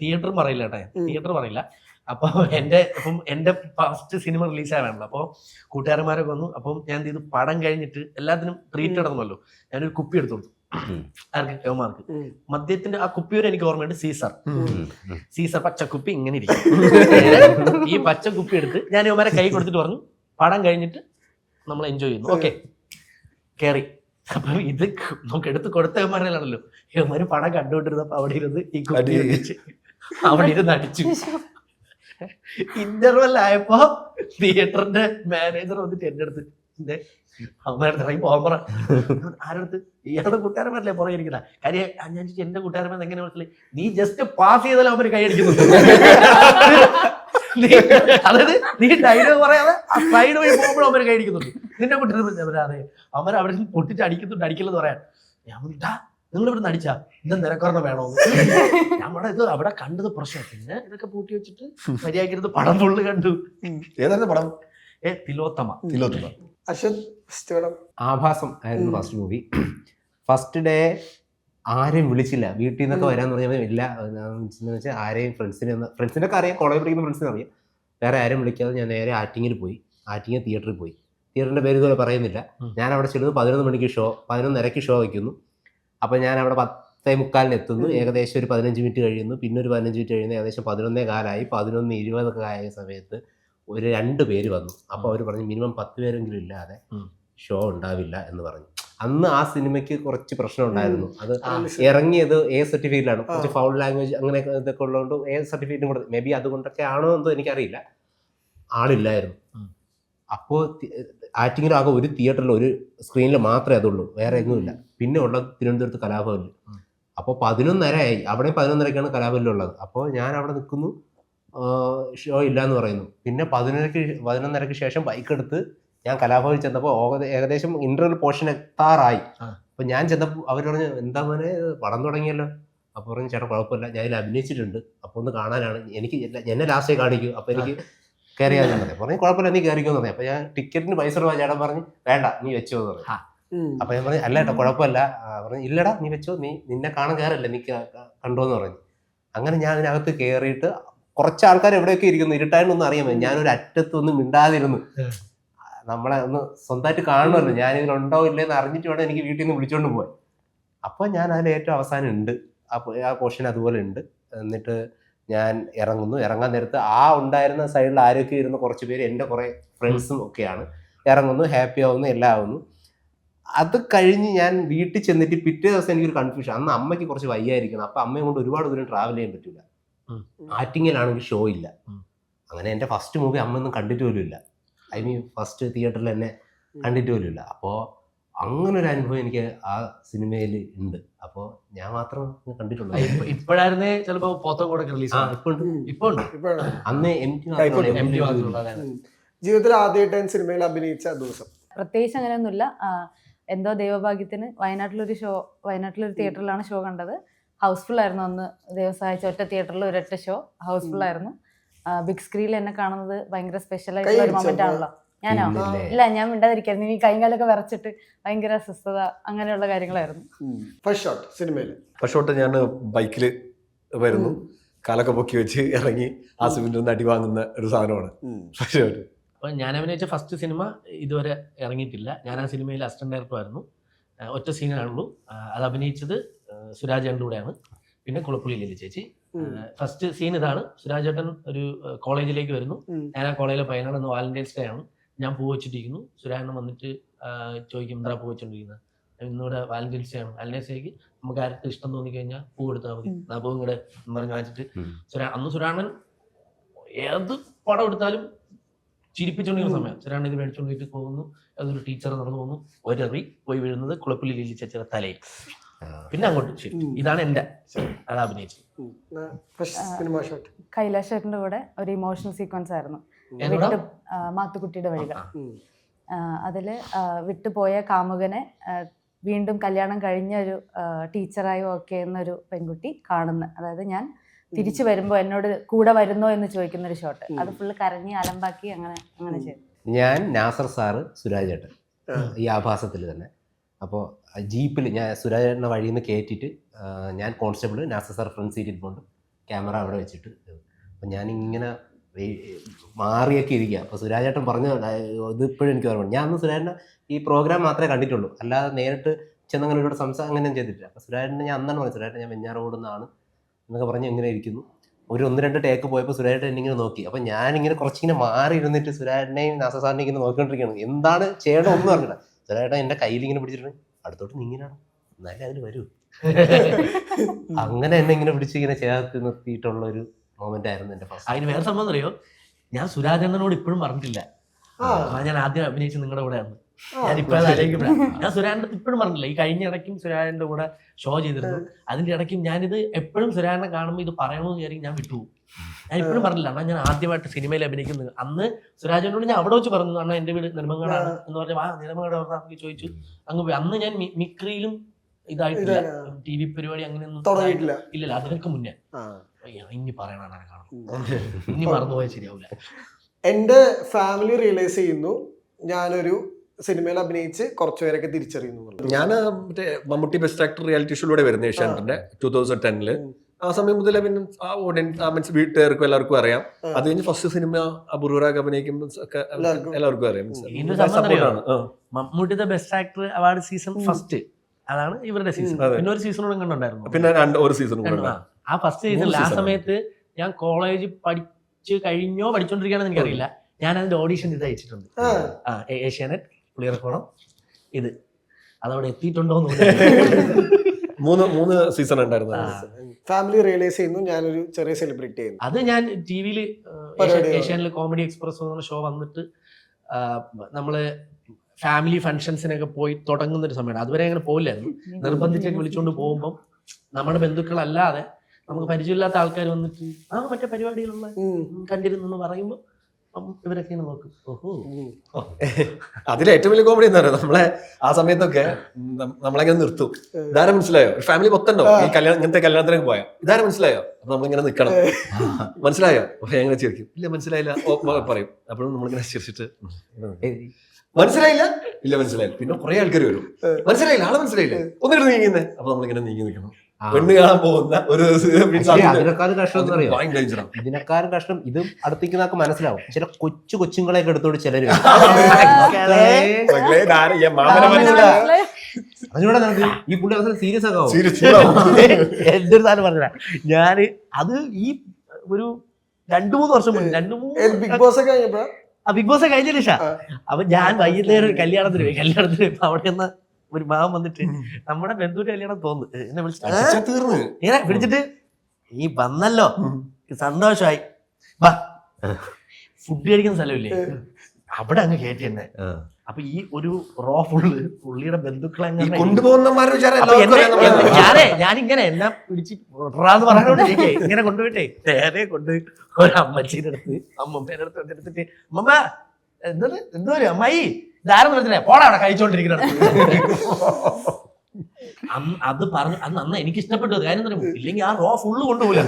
തിയേറ്ററും പറയില്ല കേട്ടോ. തിയേറ്റർ പറയില്ല. അപ്പൊ എന്റെ ഇപ്പം എന്റെ ഫസ്റ്റ് സിനിമ റിലീസ് ആവാണല്ലോ അപ്പോൾ കൂട്ടുകാരന്മാരൊക്കെ വന്നു. അപ്പം ഞാൻ എന്ത് ചെയ്തു? പടം കഴിഞ്ഞിട്ട് എല്ലാത്തിനും ട്രീറ്റ്. നടന്നല്ലോ. ഞാനൊരു കുപ്പി എടുത്തു കൊടുത്തു. ഉം. ആർക്ക് മദ്യത്തിന്റെ ആ കുപ്പിയൊരു എനിക്ക് ഓർമ്മയുണ്ട് സീസർ. സീസർ പച്ചക്കുപ്പി ഇങ്ങനെ ഇരിക്കും. ഈ പച്ചക്കുപ്പി എടുത്ത് ഞാൻ ഇവന്മാരെ കൈ കൊടുത്തിട്ട് പറഞ്ഞു പടം കഴിഞ്ഞിട്ട് നമ്മൾ എൻജോയ് ചെയ്യുന്നു. ഓക്കെ. കേറി. അപ്പൊ ഇത് നമുക്ക് എടുത്ത് കൊടുത്ത ഇവന്മാര് പടം കണ്ടുകൊണ്ടിരുന്നപ്പോ അവിടെ ഇരുന്ന് ഈ കുപ്പി അടിച്ച് അവിടെ ഇരുന്ന് അടിച്ചു. ഇന്റർവെൽ ആയപ്പോ തിയേറ്ററിന്റെ മാനേജർ വന്നിട്ട് എന്റെ അടുത്ത് എന്റെ അമ്മയുടെ ഇറങ്ങി പോകാൻ ആരോടത്ത്? ഇയാളുടെ കൂട്ടുകാരന്മാരല്ലേ പുറകെ ഇരിക്കണ. കാര്യം ഞാൻ ചോദിച്ചു, എന്റെ കൂട്ടുകാരന്മാർ എങ്ങനെ മനസ്സിലായി? നീ ജസ്റ്റ് പാസ് ചെയ്താലും അവർ കൈയടിക്കുന്നു നീ- അതായത് നീ ഡയലോഗ് പറയാതെ ആ സൈഡ് വഴി പോകുമ്പോഴും അവർ കൈയടിക്കുന്നുണ്ട് നിന്റെ കൂട്ടുകാരൻ അതെ അവർ അവിടെ നിന്ന് പൊട്ടിച്ച് അടിക്കുന്നുണ്ട് അടിക്കില്ലെന്ന് പറയാൻ. ഞാൻ പറഞ്ഞു, നിങ്ങൾ ഇവിടെ നടിച്ച ഇത് നിരക്കറണം വേണോ നമ്മുടെ ഇത് അവിടെ കണ്ടത് പ്രശ്നം. പിന്നെ ഇതൊക്കെ പൂട്ടി വെച്ചിട്ട് മര്യാദക്കിരുന്ന് പടം ഫുള്ള് കണ്ടു. ഏതായിരുന്നു പടം? ഏ തിലോത്തമ. തിലോത്തമ. അശ്വത് ആഭാസം ആയിരുന്നു ഫസ്റ്റ് മൂവി ഫസ്റ്റ് ഡേ ആരെയും വിളിച്ചില്ല. വീട്ടിൽ നിന്നൊക്കെ. വരാന്ന് പറഞ്ഞാൽ ഇല്ല. എന്ന് വെച്ചാൽ ആരെയും ഫ്രണ്ട്സിനെ ഒന്ന് ഫ്രണ്ട്സിനൊക്കെ അറിയാം. കോളേജ് പഠിക്കുന്ന ഫ്രണ്ട്സിനെ അറിയാം. വേറെ ആരും വിളിക്കാതെ ഞാൻ നേരെ ആറ്റിങ്ങിൽ പോയി. ആറ്റിങ്ങൽ തിയേറ്ററിൽ പോയി. തിയേറ്ററിന്റെ പേര് ഇതുപോലെ പറയുന്നില്ല. ഞാൻ അവിടെ ചെല്ലുന്നു. പതിനൊന്ന് മണിക്ക് ഷോ പതിനൊന്നരയ്ക്ക് ഷോ വയ്ക്കുന്നു. അപ്പോൾ ഞാൻ അവിടെ പത്തേ മുക്കാലിന് എത്തുന്നു. ഏകദേശം ഒരു പതിനഞ്ച് മിനിറ്റ് കഴിയുന്നു. പിന്നെ ഒരു പതിനഞ്ച് മിനിറ്റ് കഴിയുന്നു ഏകദേശം പതിനൊന്നേ കാലായി. പതിനൊന്ന് ഇരുപതൊക്കെ ആയ സമയത്ത് ഒരു രണ്ട് പേര് വന്നു. അപ്പോൾ അവർ പറഞ്ഞു മിനിമം പത്ത് പേരെങ്കിലും ഇല്ലാതെ ഷോ ഉണ്ടാവില്ല എന്ന് പറഞ്ഞു. അന്ന് ആ സിനിമയ്ക്ക് കുറച്ച് പ്രശ്നം ഉണ്ടായിരുന്നു. അത് ഇറങ്ങിയത് എ സർട്ടിഫിക്കറ്റിലാണ്. കുറച്ച് ഫൗൾ ലാംഗ്വേജ് അങ്ങനെ ഇതൊക്കെ ഉള്ളതുകൊണ്ട് എ സർട്ടിഫിക്കറ്റും കൊടുത്തു. മേ ബി അതുകൊണ്ടൊക്കെ ആണോ എന്തോ എനിക്കറിയില്ല. ആളില്ലായിരുന്നു. അപ്പോൾ ആറ്റിങ്ങിൽ ആകെ ഒരു തിയേറ്ററിൽ ഒരു സ്ക്രീനിൽ മാത്രമേ അതുള്ളൂ. വേറെ എങ്ങുമില്ല. പിന്നെ ഉള്ളത് തിരുവനന്തപുരത്ത് കലാഭവനിൽ. അപ്പോൾ പതിനൊന്നരയായി. അവിടെ പതിനൊന്നരക്കാണ് കലാഭവനിലുള്ളത്. അപ്പോൾ ഞാൻ അവിടെ നിൽക്കുന്നു. ഷോ ഇല്ല എന്ന് പറയുന്നു. പിന്നെ പതിനൊന്നരക്ക് പതിനൊന്നരക്ക് ശേഷം ബൈക്ക് എടുത്ത് ഞാൻ കലാഭവനിൽ ചെന്നപ്പോൾ ഏകദേശം ഇന്റർവൽ പോർഷൻ എത്താറായി. അപ്പൊ ഞാൻ ചെന്നപ്പോൾ അവർ പറഞ്ഞു എന്താ മോനെ പടം തുടങ്ങിയല്ലോ? അപ്പൊ പറഞ്ഞു ചേട്ടാ കുഴപ്പമില്ല. ഞാൻ ഇതിൽ അഭിനയിച്ചിട്ടുണ്ട്. അപ്പൊ ഒന്ന് കാണാനാണ്. എനിക്ക് എന്നെ- ലാസ്റ്റ് കാണിക്കൂ. അപ്പൊ എനിക്ക് കയറിയാന്ന് പറഞ്ഞു പറഞ്ഞു കുഴപ്പമില്ല നീ കയറിക്കോന്ന് പറഞ്ഞു. അപ്പൊ ഞാൻ ടിക്കറ്റിന് പൈസ കൊടുക്കാൻ ചേട്ടൻ പറഞ്ഞു വേണ്ട നീ വെച്ചോ എന്ന് പറഞ്ഞു. അപ്പോൾ അപ്പൊ ഞാൻ പറഞ്ഞു അല്ല ഏട്ടാ കുഴപ്പമില്ല. പറഞ്ഞു ഇല്ലടാ നീ വെച്ചോ. നീ നിന്നെ കാണാൻ കയറല്ലേ നീ കണ്ടോന്ന് പറഞ്ഞു. അങ്ങനെ ഞാൻ അതിനകത്ത് കയറിയിട്ട് കുറച്ച് ആൾക്കാർ എവിടെയൊക്കെ ഇരിക്കുന്നു? ഇരുട്ടായിട്ടൊന്നും ഒന്നും അറിയാമോ ഞാനൊരു അറ്റത്തൊന്നും മിണ്ടാതിരുന്നു. നമ്മളെ ഒന്ന് സ്വന്തമായിട്ട് കാണുമല്ലോ ഞാൻ ഇതിലുണ്ടോ ഇല്ലെന്ന് അറിഞ്ഞിട്ട് വേണം എനിക്ക് വീട്ടിൽ നിന്ന് വിളിച്ചോണ്ട് പോയി അപ്പൊ ഞാൻ അതിൽ ഏറ്റവും അവസാനം ഉണ്ട്. ആ പോർഷൻ അതുപോലെ ഉണ്ട്. എന്നിട്ട് ഞാൻ ഇറങ്ങുന്നു. ഇറങ്ങാൻ നേരത്ത് ആ ഉണ്ടായിരുന്ന സൈഡിൽ ആരൊക്കെ ഇരുന്ന് കുറച്ച് പേര് എന്റെ കുറെ ഫ്രണ്ട്സും ഒക്കെയാണ്. ഇറങ്ങുന്നു ഹാപ്പി ആവുന്നു എല്ലാം ആവുന്നു. അത് കഴിഞ്ഞ് ഞാൻ വീട്ടിൽ ചെന്നിട്ട് പിറ്റേ ദിവസം എനിക്കൊരു കൺഫ്യൂഷൻ അന്ന് അമ്മയ്ക്ക് കുറച്ച് വയ്യായിരിക്കണം. അപ്പൊ അമ്മയെ കൊണ്ട് ഒരുപാട് ദൂരം ട്രാവൽ ചെയ്യാൻ പറ്റില്ല. ആറ്റിങ്ങിലാണെങ്കിൽ ഷോ ഇല്ല. അങ്ങനെ എന്റെ ഫസ്റ്റ് മൂവി അമ്മയൊന്നും കണ്ടിട്ട് പോലും ഇല്ല ഐ മീൻ ഫസ്റ്റ് തിയേറ്ററിൽ എന്നെ കണ്ടിട്ട് പോലും ഇല്ല അപ്പോൾ അങ്ങനെ ഒരു അനുഭവം എനിക്ക് ആ സിനിമയിൽ ഉണ്ട്. അപ്പോൾ ഞാൻ മാത്രം കണ്ടിട്ടുള്ളൂ. ഇപ്പ- ഇപ്പോഴായിരുന്നേ ചിലപ്പോൾ പോത്തോ കൂടെ റിലീസ് ആ ഇപ്പൊ ഉണ്ട് ഉം. ഇപ്പൊ ഉണ്ട് ഇപ്പോഴാണ് അന്ന് എം ടി. M T. ജീവിതത്തിൽ ആദ്യമായിട്ട് ഞാൻ സിനിമയിൽ അഭിനയിച്ച ദിവസം. പ്രത്യേകിച്ച് അങ്ങനെയൊന്നുമില്ല. എന്തോ ദൈവഭാഗ്യത്തിന് വയനാട്ടിലൊരു ഷോ വയനാട്ടിലൊരു തിയേറ്ററിലാണ് ഷോ കണ്ടത്. ഹൗസ്ഫുൾ ആയിരുന്നു അന്ന് ദൈവം ഒറ്റ തിയേറ്ററിൽ ഒരൊറ്റ ഷോ. ഹൗസ്ഫുൾ ആയിരുന്നു ബിഗ് സ്ക്രീനിൽ എന്നെ കാണുന്നത് ഭയങ്കര സ്പെഷ്യൽ ആയിട്ടുള്ള ഒരു? മൊമെന്റ് ആണല്ലോ. ഞാനോ? ഇല്ല ഞാൻ മിണ്ടാതിരിക്കായിരുന്നു. ഈ കൈകാലൊക്കെ വിറച്ചിട്ട് ഭയങ്കര അസ്വസ്ഥത അങ്ങനെയുള്ള കാര്യങ്ങളായിരുന്നു. ഫസ്റ്റ് ഷോട്ട് സിനിമയിൽ പക്ഷോട്ട് ഞാൻ ബൈക്കിൽ വരുന്നു. കാലൊക്കെ പൊക്കി വെച്ച് ഇറങ്ങി ആ നടി വാങ്ങുന്ന ഒരു സാധനമാണ്. പക്ഷേ അപ്പൊ ഞാൻ അഭിനയിച്ച ഫസ്റ്റ് സിനിമ ഇതുവരെ ഇറങ്ങിയിട്ടില്ല. ഞാൻ ആ സിനിമയിൽ അസിസ്റ്റന്റ് ഡയറക്ടർ ആയിരുന്നു. ഒറ്റ സീനാണുള്ളൂ അത് അഭിനയിച്ചത് ആ, സുരാജ് ഏട്ടന്റെ കൂടെയാണ്. പിന്നെ കുളപ്പുള്ളി ലീല ചേച്ചി. ഫസ്റ്റ് സീൻ ഇതാണ്. സുരാജേട്ടൻ ഒരു കോളേജിലേക്ക് വരുന്നു. ഞാൻ ആ കോളേജിലെ പയ്യനാണ് ഇന്ന് വാലന്റൈൻസ് ഡേ ആണ്. ഞാൻ പൂ വെച്ചിട്ടിരിക്കുന്നു. സുരാജൻ വന്നിട്ട് ചോദിക്കും എന്താ പൂ വെച്ചോണ്ടിരിക്കുന്നത് ഇന്നിവിടെ വാലന്റൈൻസ് ഡേ ആണ്. വാലന്റൈൻസ് ഡേക്ക് നമുക്ക് ആർക്ക് ഇഷ്ടം തോന്നി കഴിഞ്ഞാൽ പൂ കൊടുത്താൽ മതി. ആ പൂ ഇങ്ങടെ എന്ന് പറഞ്ഞു വാങ്ങിച്ചിട്ട് സുരാ അന്ന് സുരാണൻ ഏത് പടം എടുത്താലും ചിരിപ്പിച്ചുകൊണ്ടിരിക്കുന്ന സമയം. സുരാണൻ ഇത് മേടിച്ചോണ്ടിട്ട് പോയിട്ട് പോകുന്നു. അതൊരു ടീച്ചർ നടന്നു പോകുന്നു. ഒരറി പോയി വീഴുന്നത് കുളപ്പള്ളി ലീലി ചേച്ചിയുടെ തലയിൽ. പിന്നെ അങ്ങോട്ട് ഇതാണ് എന്റെ അത് അഭിനയിച്ചത്. ഫസ്റ്റ് സിനിമ ഷോട്ട് കൈലാഷ് കൂടെ ഒരു ഇമോഷണൽ സീക്വൻസ് ആയിരുന്നു? വിട്ടു മാത്തുക്കുട്ടിയുടെ വഴികൾ. അതിൽ അതിൽ വിട്ടുപോയ കാമുകനെ വീണ്ടും കല്യാണം കഴിഞ്ഞ ഒരു ടീച്ചറായി ഓക്കെ എന്നൊരു പെൺകുട്ടി കാണുന്ന. അതായത് ഞാൻ തിരിച്ചു വരുമ്പോൾ എന്നോട് കൂടെ വരുന്നോ എന്ന് ചോദിക്കുന്ന ഒരു ഷോട്ട് അത് ഫുള്ള് കരഞ്ഞ് അലമ്പാക്കി അങ്ങനെ അങ്ങനെ ചെയ്തു. ഞാൻ നാസർ സാറ് സുരാജ് ചേട്ടൻ ഈ ആഭാസത്തിൽ തന്നെ. അപ്പോൾ ജീപ്പിൽ ഞാൻ സുരാജ് ഏട്ടനെ വഴിയിൽ നിന്ന് കയറ്റിയിട്ട് ഞാൻ constable Nasar sir front seat pond. Camera അവിടെ വെച്ചിട്ട്. അപ്പം ഞാനിങ്ങനെ മാറിയൊക്കെ ഇരിക്കുക അപ്പോൾ സുരാജേട്ടൻ പറഞ്ഞ ഇത് എനിക്ക് ഓർമ്മ ഞാൻ അന്ന് സുരാജേട്ടൻ ഈ പ്രോഗ്രാം മാത്രമേ കണ്ടിട്ടുള്ളൂ. അല്ലാതെ നേരിട്ട് ചെന്നങ്ങനെ ഇവിടെ സംസാരം അങ്ങനെയൊന്നും ചെയ്തിട്ടില്ല. അപ്പോൾ സുരാജേട്ടൻ ഞാൻ അന്നാണ് പറഞ്ഞത് സുരാജേട്ടൻ ഞാൻ വെഞ്ഞാറോട് എന്നൊക്കെ പറഞ്ഞ് ഇങ്ങനെ ഇരിക്കുന്നു. ഒരു ഒന്ന് രണ്ട് ടേക്ക് പോയപ്പോൾ സുരാജേട്ടൻ എന്നിങ്ങനെ നോക്കി. അപ്പം ഞാനിങ്ങനെ കുറച്ചിങ്ങനെ മാറി ഇരുന്നിട്ട് സുരാജേട്ടനെയും സാറിനെയും ഇങ്ങനെ നോക്കിക്കൊണ്ടിരിക്കുകയാണ്. എന്താണ് ചെയ്യണം ഒന്നും അറിയില്ല സുരാജേട്ടൻ എന്റെ കയ്യിൽ ഇങ്ങനെ പിടിച്ചിട്ട് അടുത്തോട്ട് നീങ്ങിനാണ് എന്നാലേ അതിന് വരൂ. അങ്ങനെ എന്നെ ഇങ്ങനെ പിടിച്ച് ഇങ്ങനെ ചേർത്ത് നിർത്തിയിട്ടുള്ള ഒരു മൊമെന്റ് ആയിരുന്നു എന്റെ ഫസ്റ്റ് അതിന് വേറെ സംഭവം അറിയോ? ഞാൻ സുരാജേന്ദ്രനോട് ഇപ്പോഴും പറഞ്ഞിട്ടില്ല. ആ. ഞാൻ ആദ്യം അഭിനയിച്ച് നിങ്ങളുടെ കൂടെയാണ് ആണ് ഞാൻ ഇപ്പൊ ആലോചിക്കുമ്പോഴാണ് ഞാൻ സുരാജന്റെ ഇപ്പോഴും പറഞ്ഞില്ല ഈ കഴിഞ്ഞ ഇടയ്ക്കും സുരാജന്റെ കൂടെ ഷോ ചെയ്തിരുന്നു. അതിന്റെ ഇടയ്ക്കും ഞാനിത് എപ്പോഴും സുരാജനെ കാണുമ്പോൾ ഇത് പറയണമെന്ന് വിചാരിക്കും ഞാൻ വിട്ടുപോകും. ഞാൻ ഇപ്പോഴും പറഞ്ഞില്ല അണ്ണാ ഞാൻ ആദ്യമായിട്ട് സിനിമയിൽ അഭിനയിക്കുന്നത്. അന്ന് സുരാജനോട് ഞാൻ അവിടെ വെച്ച് പറഞ്ഞു അണ്ണാ എന്റെ വീട് നെടുമങ്ങാടാണ് എന്ന് പറഞ്ഞ ആ നെടുമങ്ങാട് എവിടെയാണെന്ന് ചോദിച്ചു. അങ്ങ് പോയി അന്ന് ഞാൻ മിക്രിയിലും ഇതായിട്ടില്ല. ടി വി പരിപാടി അങ്ങനെയൊന്നും തുടങ്ങിയിട്ടില്ല. ഇല്ലല്ല അതിനൊക്കെ മുന്നേ. ആ. അയ്യ, ഇനി പറയണ ഇനി മറന്നുപോയാൽ ശരിയാവില്ല എന്റെ ഫാമിലി റിയലൈസ് ചെയ്യുന്നു. ഞാനൊരു സിനിമയിൽ അഭിനയിച്ച് കുറച്ചുപേരൊക്കെ തിരിച്ചറിയുന്നു. ഞാൻ മറ്റേ മമ്മൂട്ടി ബെസ്റ്റ് ആക്ടർ റിയാലിറ്റി ഷോയിലൂടെ വരുന്നത് ഏഷ്യാനെറ്റിന്റെ ടൂ തൗസൻഡ് ടെന്നിൽ. ആ സമയം മുതൽ പിന്നെ ആ ഓഡിയൻസ് ആ മീൻസ് വീട്ടുകാർക്കും എല്ലാവർക്കും അറിയാം. അത് കഴിഞ്ഞ് ഫസ്റ്റ് സിനിമ അപൂർവരാഗ് അഭിനയിക്കുമ്പോൾ എല്ലാവർക്കും. അറിയാം മമ്മൂട്ടി. മമ്മൂട്ടിയുടെ best actor award season first അതാണ് ഇവരുടെ സീസൺ. പിന്നെ ഒരു സീസണോടും കണ്ടുണ്ടായിരുന്നു. പിന്നെ രണ്ട് ഒരു സീസൺ കൂടെ ആ. ഫസ്റ്റ് സീസണിൽ ആ സമയത്ത് ഞാൻ കോളേജ് പഠിച്ച് കഴിഞ്ഞോ പഠിച്ചോണ്ടിരിക്കുകയാണെന്ന് എനിക്കറിയില്ല. ഞാൻ അതിന്റെ ഓഡീഷൻ ഇത് അയച്ചിട്ടുണ്ട്. ആ. ഏഷ്യാനെറ്റ് പുള്ളിയർക്കോണം ഇത്. അതവിടെ എത്തിയിട്ടുണ്ടോ എന്ന് മൂന്ന് മൂന്ന് സീസൺ ഉണ്ടായിരുന്നു ഫാമിലി റിയലൈസ് ചെയ്യുന്നു. ഞാനൊരു ചെറിയ സെലിബ്രിറ്റി ആയിരുന്നു. അത് ഞാൻ ടി വിയിൽ ഏഷ്യാനിൽ കോമഡി എക്സ്പ്രസ് എന്ന ഷോ വന്നിട്ട് നമ്മൾ ഫാമിലി ഫംഗ്ഷൻസിനൊക്കെ പോയി തുടങ്ങുന്ന ഒരു സമയമാണ്. അതുവരെ അങ്ങനെ പോയില്ലായിരുന്നു നിർബന്ധിച്ചൊക്കെ വിളിച്ചുകൊണ്ട് പോകുമ്പോൾ നമ്മുടെ ബന്ധുക്കളല്ലാതെ നമുക്ക് പരിചയമില്ലാത്ത ആൾക്കാർ വന്നിട്ട് ആ മറ്റേ പരിപാടികളുള്ള കണ്ടിരുന്നു എന്ന് പറയുമ്പോൾ ഇവരൊക്കെ ഇങ്ങനെ നോക്കും. ഓഹോ. അതിൽ ഏറ്റവും വലിയ കോമഡി എന്താ നമ്മളെ ആ സമയത്തൊക്കെ നമ്മളെങ്ങനെ നിർത്തും. ഇതാരെ മനസ്സിലായോ? ഫാമിലി മൊത്തണ്ടോ ഈ കല്യാണം ഇങ്ങനത്തെ കല്യാണത്തിനൊക്കെ പോയാ ഇതാരെ മനസ്സിലായോ? അപ്പൊ നമ്മളിങ്ങനെ നിക്കണം. മനസ്സിലായോ? അപ്പൊ എങ്ങനെ ചിരിക്കും. ഇല്ല മനസ്സിലായില്ല. പറയും. അപ്പോഴും നമ്മളിങ്ങനെ ചിരിച്ചിട്ട് മനസ്സിലായില്ല? ഇല്ല മനസ്സിലായില്ല. പിന്നെ കുറെ ആൾക്കാർ വരും. മനസ്സിലായില്ല? ആളെ മനസ്സിലായില്ല? ഒന്നിട്ട് നീങ്ങുന്നേ. അപ്പൊ നമ്മളിങ്ങനെ നീങ്ങി നിൽക്കണം. പെണ്ണ് കാണാൻ പോകുന്ന ഒരു അതിനേക്കാളും കഷ്ടം അറിയോ. ഇതിനേക്കാളും കഷ്ടം ഇതും അടുത്തേക്ക് മനസ്സിലാവും. ചില കൊച്ചു കൊച്ചുങ്ങളെയൊക്കെ എടുത്തോട്ട് ചിലര്? അതിനൂടെ നമുക്ക് ഈ പുള്ളി അവസരം സീരിയസ് ആകാവോ. എന്റെ ഒരു സാധനം പറഞ്ഞ ഞാൻ അത് ഈ ഒരു രണ്ടു മൂന്ന് വർഷം മുന്നേ രണ്ടു മൂന്ന് ബിഗ് ബോസ് ഒക്കെ കഴിഞ്ഞപ്പോ ആ ബിഗ് ബോസ് കഴിഞ്ഞ ശേഷം. അപ്പൊ ഞാൻ വൈകുന്നേരം കല്യാണത്തിന് പോയി. കല്യാണത്തിന് പോയി അവിടെ നിന്ന് ഒരു ഭാവം വന്നിട്ട് നമ്മുടെ ബന്ധുവിന്റെ കല്യാണം തോന്നുന്നു. എന്നെ വിളിച്ചിട്ട്. വിളിച്ചിട്ട് നീ വന്നല്ലോ. സന്തോഷമായി വാ. ഫുഡ് കഴിക്കുന്ന സ്ഥലമില്ലേ? അവിടെ അങ്ങ് കയറ്റി തന്നെ അപ്പൊ ഈ ഒരു റോ ഫുള്ള് പുള്ളിയുടെ ബന്ധുക്കളെ എന്നെ-. എന്നെ- ഞാനേ ഞാനിങ്ങനെ എല്ലാം പിടിച്ച് വിടറാന്ന് പറഞ്ഞോണ്ടിരിക്കേ ഇങ്ങനെ കൊണ്ടുപോയിട്ടേ നേരെ കൊണ്ട് ഒരു അമ്മച്ചീന്റെ അടുത്ത് അമ്മമ്മേടെ അടുത്ത് എടുത്തിട്ട് അമ്മമ്മ എന്തത് എന്തോ അമ്മായി? ഇതാരെന്ന് പറഞ്ഞില്ലേ പോടാ അവിടെ കഴിച്ചോണ്ടിരിക്കുന്ന അത് പറഞ്ഞു അത് അന്ന് എനിക്ക് ഇഷ്ടപ്പെട്ടു. കാര്യം തന്നെ? ഇല്ലെങ്കിൽ ആ റോ ഫുള്ള് കൊണ്ടുപോകില്ല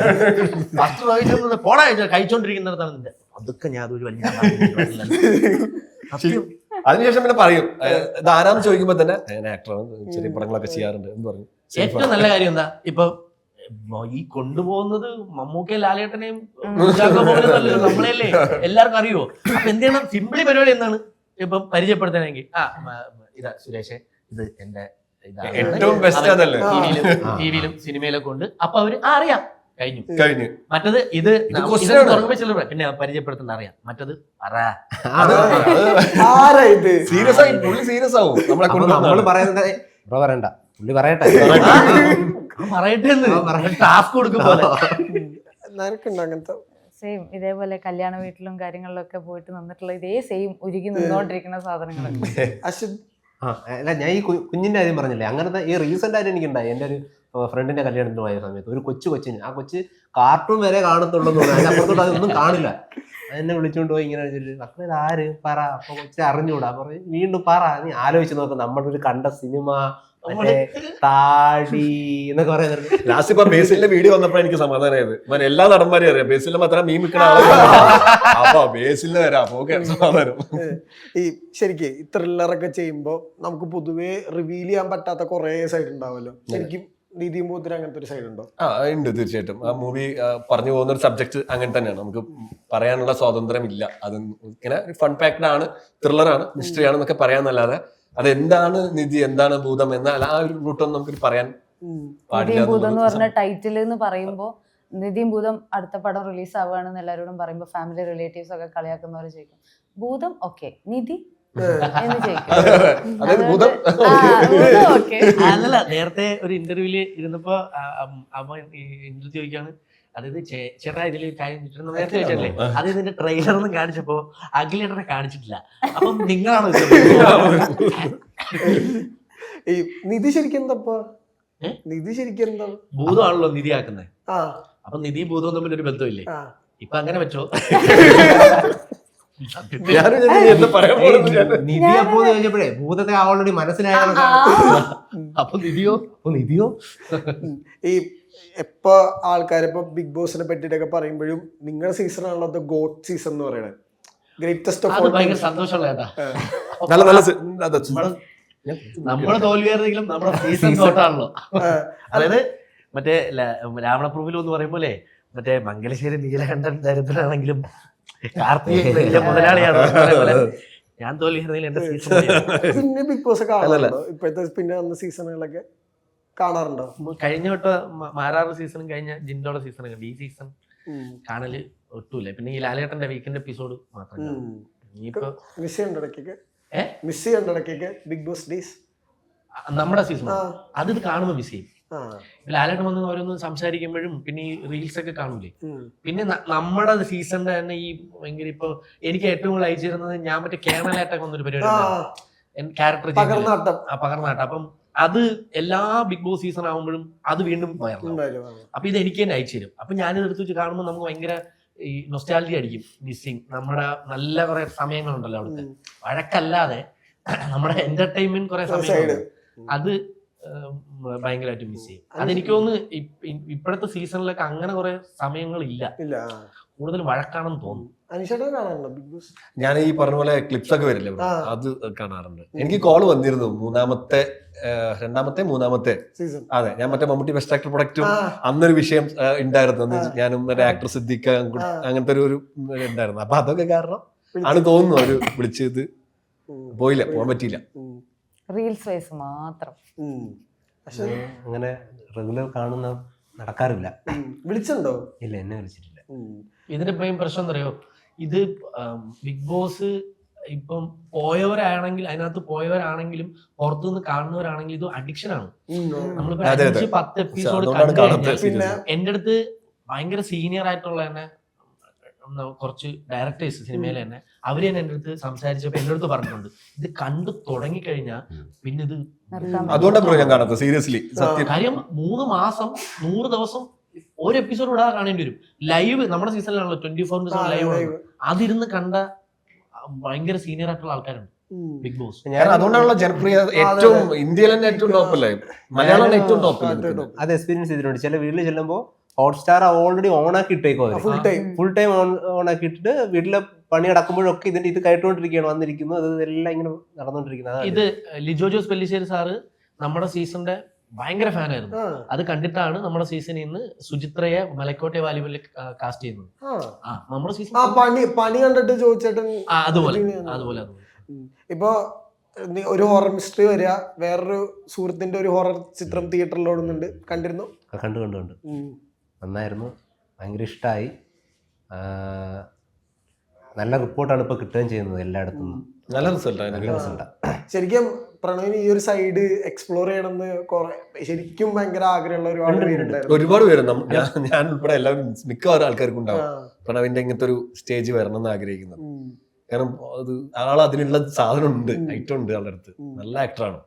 ഫസ്റ്റ് കഴിച്ചത് പോടാ കഴിച്ചോ കഴിച്ചോണ്ടിരിക്കുന്നിടത്താണ് നിന്റെ. അതൊക്കെ ഞാൻ അതൊരു വലിയ. അതിനുശേഷം പിന്നെ പറയും. ഏഹ്, ഇത് ചോദിക്കുമ്പോ തന്നെ ഞാൻ ആക്ടറാണ് ചെറിയ പടങ്ങളൊക്കെ ചെയ്യാറുണ്ട് എന്ന് പറഞ്ഞു ഏറ്റവും നല്ല കാര്യം എന്താ? ഇപ്പൊ ഈ കൊണ്ടുപോകുന്നത് മമ്മൂക്കെ ലാലേട്ടനെയും നമ്മളെയല്ലേ എല്ലാവർക്കും അറിയുമോ അപ്പൊ എന്ത് ചെയ്യണം? സിമ്പിളി പരിപാടി എന്താണ്? ഇപ്പം പരിചയപ്പെടുത്തണമെങ്കിൽ. ആ ഇതാ സുരേഷ് ഇത് എന്റെ ഏറ്റവും ബെസ്റ്റ് അതല്ലേ ടിവിയിലും ടിവിയിലും സിനിമയിലൊക്കെ ഉണ്ട്. അപ്പൊ അവർ ആ അറിയാം. കഴിഞ്ഞു. കഴിഞ്ഞു. മറ്റത് ഇത് question ആണ്. തുടങ്ങുമ്പോ ചിലർ പിന്നെ പരിചയപ്പെടുത്തുന്ന അറിയാം. മറ്റത് സീരിയസ് ആയി പുള്ളി സീരിയസ് ആവും. നമ്മളെ കൊണ്ട് നമ്മൾ പറയുന്നത് ബ്രോ പറയണ്ട. പുള്ളി പറയട്ടെ. പറയട്ടെ. ടാസ്ക് കൊടുക്കും പോലെ. നിനക്കുണ്ടോ അങ്ങനത്തെ? സെയിം ഇതേപോലെ കല്യാണ വീട്ടിലും കാര്യങ്ങളിലൊക്കെ പോയിട്ട് നിന്നിട്ടുള്ള ഇതേ സെയിം ഉരുകി നിന്നുകൊണ്ടിരിക്കുന്ന സാധനങ്ങൾ ആ, അല്ല ഞാൻ ഈ കുഞ്ഞിന്റെ കാര്യം പറഞ്ഞില്ലേ? അങ്ങനത്തെ ഈ റീസെന്റ് ആയിട്ട് എനിക്കുണ്ടായി. എന്റെ ഒരു ഫ്രണ്ടിന്റെ കല്യാണത്തിന് പോയ സമയത്ത് ഒരു കൊച്ചു കൊച്ചിന്. ആ കൊച്ച് കാർട്ടൂൺ വരെ കാണത്തുള്ളൂ അതൊന്നും കാണില്ല. എന്നെ വിളിച്ചോണ്ട് പോയി ഇങ്ങനെ മക്കളെ ആര്? പറ. അപ്പൊ കൊച്ചു അറിഞ്ഞൂടാ പറഞ്ഞു വീണ്ടും പറ. നീ ആലോചിച്ച് നോക്ക് നമ്മളൊരു കണ്ട സിനിമ താടി എന്നൊക്കെ പറയുന്നത്. ലാസ്റ്റ് ഇപ്പൊ ബേസിലിന്റെ വീഡിയോ വന്നപ്പോ എനിക്ക് സമാധാനമായത് ഇവൻ എല്ലാ നടന്മാരെയും അറിയാം. ബേസിലിന്റെ മാത്രം മീൻ വിൽക്കുന്ന ആളെ ബേസിലിന് വരാം അപ്പൊ ഓക്കെ സമാധാനം. ഈ ശരിക്ക് ത്രില്ലറൊക്കെ ചെയ്യുമ്പോൾ നമുക്ക് പൊതുവെ റിവീൽ ചെയ്യാൻ പറ്റാത്ത കുറേ സൈഡ് ഉണ്ടാവല്ലോ. ശരിക്കും നീതിയും ബോധത്തിന് അങ്ങനത്തെ ഒരു സൈഡ് ഉണ്ടോ? ആ ഉണ്ട് തീർച്ചയായിട്ടും. ആ മൂവി പറഞ്ഞു പോകുന്ന ഒരു സബ്ജക്ട് അങ്ങനെ തന്നെയാണ്. നമുക്ക് പറയാനുള്ള സ്വാതന്ത്ര്യം ഇല്ല അത് ഇങ്ങനെ ഫൺ പാക്ഡ് ആണ് ത്രില്ലർ ആണ് മിസ്റ്ററി ആണെന്നൊക്കെ പറയാന്നല്ലാതെ അത് എന്താണ് നിധി? എന്താണ് ഭൂതം? എന്നാൽ ആ ഒരു റൂട്ടൊന്നും നമുക്ക് പറയാൻ പാടില്ല ഭൂതം എന്ന് പറഞ്ഞ ടൈറ്റിൽ എന്ന് പറയുമ്പോൾ നിധിയും ഭൂതം അടുത്ത പടം റിലീസ് ആവുകയാണെന്ന് എല്ലാവരോടും പറയുമ്പോൾ ഫാമിലി റിലേറ്റീവ്സ് ഒക്കെ കളിയാക്കുന്നവർ ചോദിക്കും ഭൂതം ഓക്കെ നിധി? അല്ലല്ല നേരത്തെ ഒരു ഇന്റർവ്യൂൽ ഇരുന്നപ്പോ അമ്മ ഇന്റർവ്യൂ ചോദിക്കാണ് അതായത് ചേട്ടാ ഇതിൽ കാര്യം ചോദിച്ചിട്ട് നേരത്തെ ചോദിച്ചല്ലേ അത് ഇതിന്റെ ട്രെയിലർ ഒന്നും കാണിച്ചപ്പോ അഖിലേട്ടനെ കാണിച്ചിട്ടില്ല. അപ്പം നിങ്ങളാണ്? ഈ നിധി ശരിക്കും എന്താ ഏ? നിധി ശരിക്കും എന്താ? ഭൂതമാണല്ലോ നിധിയാക്കുന്നത് ആ. അപ്പൊ നിധി ഭൂതവും തമ്മിൽ ഒരു ബന്ധമില്ലേ? ഇപ്പൊ അങ്ങനെ വെച്ചോ നിധി അപ്പോ ചോദിച്ചപ്പോഴേ ഭൂതത്തെ ഓൾറെഡി മനസ്സിലായ അപ്പൊ നിധിയോ? നിധിയോ? ഈ എപ്പോ ആൾക്കാരിപ്പോൾ ബിഗ് ബോസിനെ പറ്റിയിട്ടൊക്കെ പറയുമ്പോഴും നിങ്ങളുടെ സീസൺ ആണല്ലോ ദ ഗോഡ് സീസൺ എന്ന് പറയുന്നത് ഗ്രേറ്റസ്റ്റ് ഓഫ് ഭയങ്കര സന്തോഷമുള്ള കേട്ടാ. നല്ല നല്ല നമ്മൾ തോൽവിയായിരുന്നെങ്കിലും നമ്മുടെ സീസൺ തോട്ടാണല്ലോ അതായത് മറ്റേ രാവണപ്രഭുവിൽ എന്ന് പറയുമ്പോലെ മറ്റേ മംഗലശ്ശേരി നീലകണ്ഠൻ ദരിദ്രനാണെങ്കിലും കാർത്തിക് വലിയ മുതലാളിയാണ് ഞാൻ തോൽവിയായിരുന്നെങ്കിലും എന്റെ സീസൺ പിന്നെ ബിഗ് ബോസ് ഒക്കെ ഇപ്പോഴത്തെ പിന്നെ വന്ന സീസണുകളൊക്കെ കാണാറുണ്ടോ? കഴിഞ്ഞ വട്ടം മാരാറ് സീസണും കഴിഞ്ഞ ജിൻഡോടെ സീസണും കണ്ടു ഈ സീസൺ. കാണൽ ഒട്ടുമില്ല പിന്നെ ഈ ലാലേട്ടന്റെ വീക്കെൻഡ് എപ്പിസോഡ് മാത്രം മിസ് ബിഗ് ബോസ് ഡേയ്സ് നമ്മുടെ സീസൺ. അത് കാണുമ്പോൾ മിസ് ചെയ്യും. ലാലേട്ടൻ വന്ന് ഓരോന്ന് സംസാരിക്കുമ്പോഴും പിന്നെ ഈ റീൽസ് ഒക്കെ കാണൂലേ? പിന്നെ നമ്മുടെ സീസണിന്റെ തന്നെ ഈ ഭയങ്കര ഇപ്പൊ എനിക്ക് ഏറ്റവും കൂടുതൽ അയച്ചിരുന്നത് ഞാൻ മറ്റേ കേരളായിട്ടൊക്കെ വന്നൊരു പരിപാടി ക്യാരക്ടർ പകർന്നാട്ടം. അപ്പം അത് എല്ലാ ബിഗ് ബോസ് സീസൺ ആകുമ്പോഴും അത് വീണ്ടും. അപ്പൊ ഇത് എനിക്ക് തന്നെ അയച്ചു തരും അപ്പൊ ഞാനിത് എടുത്ത് വെച്ച് കാണുമ്പോൾ നമുക്ക് ഭയങ്കര ഈ നൊസ്റ്റാലിറ്റി അടിക്കും മിസ്സിങ് നമ്മുടെ നല്ല കുറെ സമയങ്ങളുണ്ടല്ലോ അവിടുത്തെ. വഴക്കല്ലാതെ നമ്മുടെ എന്റർടൈൻമെന്റ് കുറെ സമയം സമയങ്ങളുണ്ട്. അത് ഭയങ്കരമായിട്ട് മിസ് ചെയ്യും. അതെനിക്ക് തോന്നുന്നു ഇപ്പോഴത്തെ സീസണിലൊക്കെ അങ്ങനെ കുറെ സമയങ്ങളില്ല. കൂടുതൽ വഴക്കാണെന്ന് തോന്നുന്നു. അനീഷേട്ടൻ കാണാറുണ്ടോ ബിഗ് ബോസ് ഞാൻ ഈ പറഞ്ഞ പോലെ ക്ലിപ്സ് ഒക്കെ വരില്ലേ bro? ആ. അത് കാണാറുണ്ട് എനിക്ക് കോൾ വന്നിരുന്നു മൂന്നാമത്തെ ഏഹ്, രണ്ടാമത്തെ മൂന്നാമത്തെ സീസൺ അതെ ഞാൻ മറ്റേ മമ്മൂട്ടി ബെസ്റ്റ് ആക്ടർ പ്രൊഡക്റ്റും ആ അന്നൊരു വിഷയം ഉണ്ടായിരുന്നു അന്ന്. ഞാനും മറ്റേ ആക്ടർ സിദ്ധിക്ക ആ. അങ്ങനത്തെ ഒരു ഒരു ഉണ്ടായിരുന്നു അപ്പൊ അതൊക്കെ കാരണം. ആണ് തോന്നുന്നു അവർ വിളിച്ചത്. പോയില്ല പോകാൻ പറ്റിയില്ല. റീൽസ് വൈസ് മാത്രം. പക്ഷെ അങ്ങനെ റെഗുലർ കാണുന്ന നടക്കാറില്ല. വിളിച്ചിട്ടുണ്ടോ ഇല്ല എന്നെ വിളിച്ചിട്ടില്ല ഇതിന്റെ മെയിൻ പ്രശ്നം എന്താ അറിയോ ഇത് ബിഗ് ബോസ് ഇപ്പം പോയവരാണെങ്കിൽ അതിനകത്ത് പോയവരാണെങ്കിലും പുറത്തുനിന്ന് കാണുന്നവരാണെങ്കിലും ഇത് അഡിക്ഷൻ ആണ്. നമ്മളിപ്പോ. അഞ്ച് പത്ത് എപ്പിസോഡ് കണ്ടു പിന്നെ എന്റെ അടുത്ത് ഭയങ്കര സീനിയർ ആയിട്ടുള്ള തന്നെ കുറച്ച് ഡയറക്ടേഴ്സ് സിനിമയിൽ തന്നെ അവർ തന്നെ എന്റെ അടുത്ത് സംസാരിച്ചപ്പോ എന്റെ അടുത്ത് പറഞ്ഞിട്ടുണ്ട്. ഇത് കണ്ടു തുടങ്ങിക്കഴിഞ്ഞാൽ പിന്നെ ഇത് അതുകൊണ്ടാണ് സീരിയസ്ലി സത്യം. കാര്യം മൂന്ന് മാസം നൂറ് ദിവസം ഒരു എപ്പിസോഡ് കൂടെ കാണേണ്ടി വരും. ലൈവ് നമ്മുടെ സീസണിലാണല്ലോ ട്വന്റി ഫോർ ആ, ലൈവ്. അതിരുന്ന് കണ്ട ഭയങ്കര സീനിയർ ആയിട്ടുള്ള ആൾക്കാരുണ്ട്. ബിഗ് ബോസ് ഞാൻ അതുകൊണ്ടാണല്ലോ ജനപ്രിയ ഏറ്റവും ഇന്ത്യയിൽ തന്നെ ഏറ്റവും ടോപ്പല്ലേ മലയാളം ഏറ്റവും ടോപ്പ് അത് എക്സ്പീരിയൻസ് ചെയ്തിട്ടുണ്ട്. ചില വീട്ടിൽ ചെല്ലുമ്പോൾ ഹോട്ട്സ്റ്റാർ ഓൾറെഡി ഓൺ ആക്കി ഇട്ടേക്കോ full time full time on on ആക്കിയിട്ടിട്ട് വീട്ടിലെ പണി നടക്കുമ്പോഴൊക്കെ ഇതിന്റെ ഇത് കേട്ടുകൊണ്ടിരിക്കുകയാണ് വന്നിരിക്കുന്നു. അത് എല്ലാം ഇങ്ങനെ നടന്നുകൊണ്ടിരിക്കുന്നത് ഇത് ലിജോ ജോസ് പെല്ലിശ്ശേരി സാറ് നമ്മുടെ സീസണിന്റെ ഭയങ്കര ഫാനായിരുന്നു. അത് കണ്ടിട്ടാണ് നമ്മുടെ സീസണിൽ നിന്ന് സുചിത്രയെ മലക്കോട്ടെ വാലിബലിൽ കാസ്റ്റ് ചെയ്യുന്നത്. നമ്മുടെ സീസൺ പണി പണി കണ്ടിട്ട് ചോദിച്ചേട്ടൻ അതുപോലെ അതുപോലെ ഇപ്പോ ഇപ്പൊ ഒരു ഹൊറർ മിസ്റ്ററി വരിക വേറൊരു സുഹൃത്തിന്റെ ഒരു ഹൊറർ ചിത്രം തിയേറ്ററിൽ ഓടുന്നുണ്ട്. കണ്ടിരുന്നു? കണ്ടു കണ്ടു കണ്ടു. നന്നായിരുന്നു. ഭയങ്കര ഇഷ്ടമായി നല്ല റിപ്പോർട്ടാണ് ഇപ്പോൾ കിട്ടുകയും ചെയ്യുന്നത് എല്ലായിടത്തും. നല്ല റിസൾട്ട് നല്ല റിസൾട്ടാണ് ശരിക്കും പ്രണവിന് ഈ ഒരു സൈഡ് എക്സ്പ്ലോർ ചെയ്യണമെന്ന് ശരിക്കും ഭയങ്കര ആഗ്രഹമുള്ള ഒരുപാട് പേരുണ്ട് ഒരുപാട് പേര് ഞാൻ ഉൾപ്പെടെ എല്ലാവരും മിക്കവാറും ആൾക്കാർക്കും. ഉണ്ടാവും പ്രണവിന്റെ ഇങ്ങനത്തെ ഒരു സ്റ്റേജ് വരണം എന്ന് ആഗ്രഹിക്കുന്നത്. കാരണം അത് ആൾ അതിനുള്ള സാധനം ഉണ്ട്. ഐറ്റം ഉണ്ട് ആളുടെ അടുത്ത്. നല്ല ആക്ടറാണ്.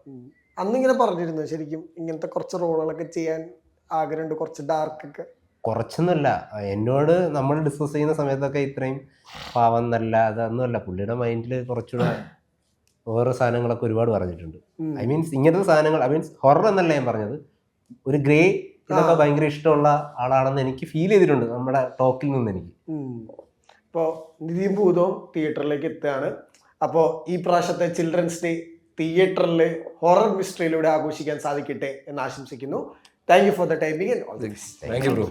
അന്ന് ഇങ്ങനെ പറഞ്ഞിരുന്നു ശരിക്കും ഇങ്ങനത്തെ കുറച്ച് റോളുകളൊക്കെ ചെയ്യാൻ ആഗ്രഹമുണ്ട് കുറച്ച് ഡാർക്ക് ഒക്കെ കുറച്ചൊന്നുമല്ല. എന്നോട് നമ്മൾ ഡിസ്കസ് ചെയ്യുന്ന സമയത്തൊക്കെ ഇത്രയും പാവം നല്ല അതൊന്നുമല്ല. പുള്ളിയുടെ മൈൻഡിൽ കുറച്ചുകൂടെ വേറെ സാധനങ്ങളൊക്കെ ഒരുപാട് പറഞ്ഞിട്ടുണ്ട്. ഐ മീൻസ് ഇങ്ങനത്തെ സാധനങ്ങൾ ഐ മീൻസ് ഹൊറർ എന്നല്ല ഞാൻ പറഞ്ഞത്. ഒരു ഗ്രേ ഇതൊക്കെ. ഭയങ്കര ഇഷ്ടമുള്ള ആളാണെന്ന് എനിക്ക് ഫീൽ ചെയ്തിട്ടുണ്ട് നമ്മുടെ ടോക്കിൽ നിന്ന് എനിക്ക്. ഇപ്പോൾ നിധിയും ഭൂതവും തിയേറ്ററിലേക്ക് എത്തുകയാണ്. അപ്പോൾ ഈ പ്രാവശ്യത്തെ ചിൽഡ്രൻസ് ഡേ തിയേറ്ററിൽ ഹൊറർ മിസ്റ്ററിയിലൂടെ ആഘോഷിക്കാൻ സാധിക്കട്ടെ എന്ന് ആശംസിക്കുന്നു. Thank you for the timing and all the best thank you bro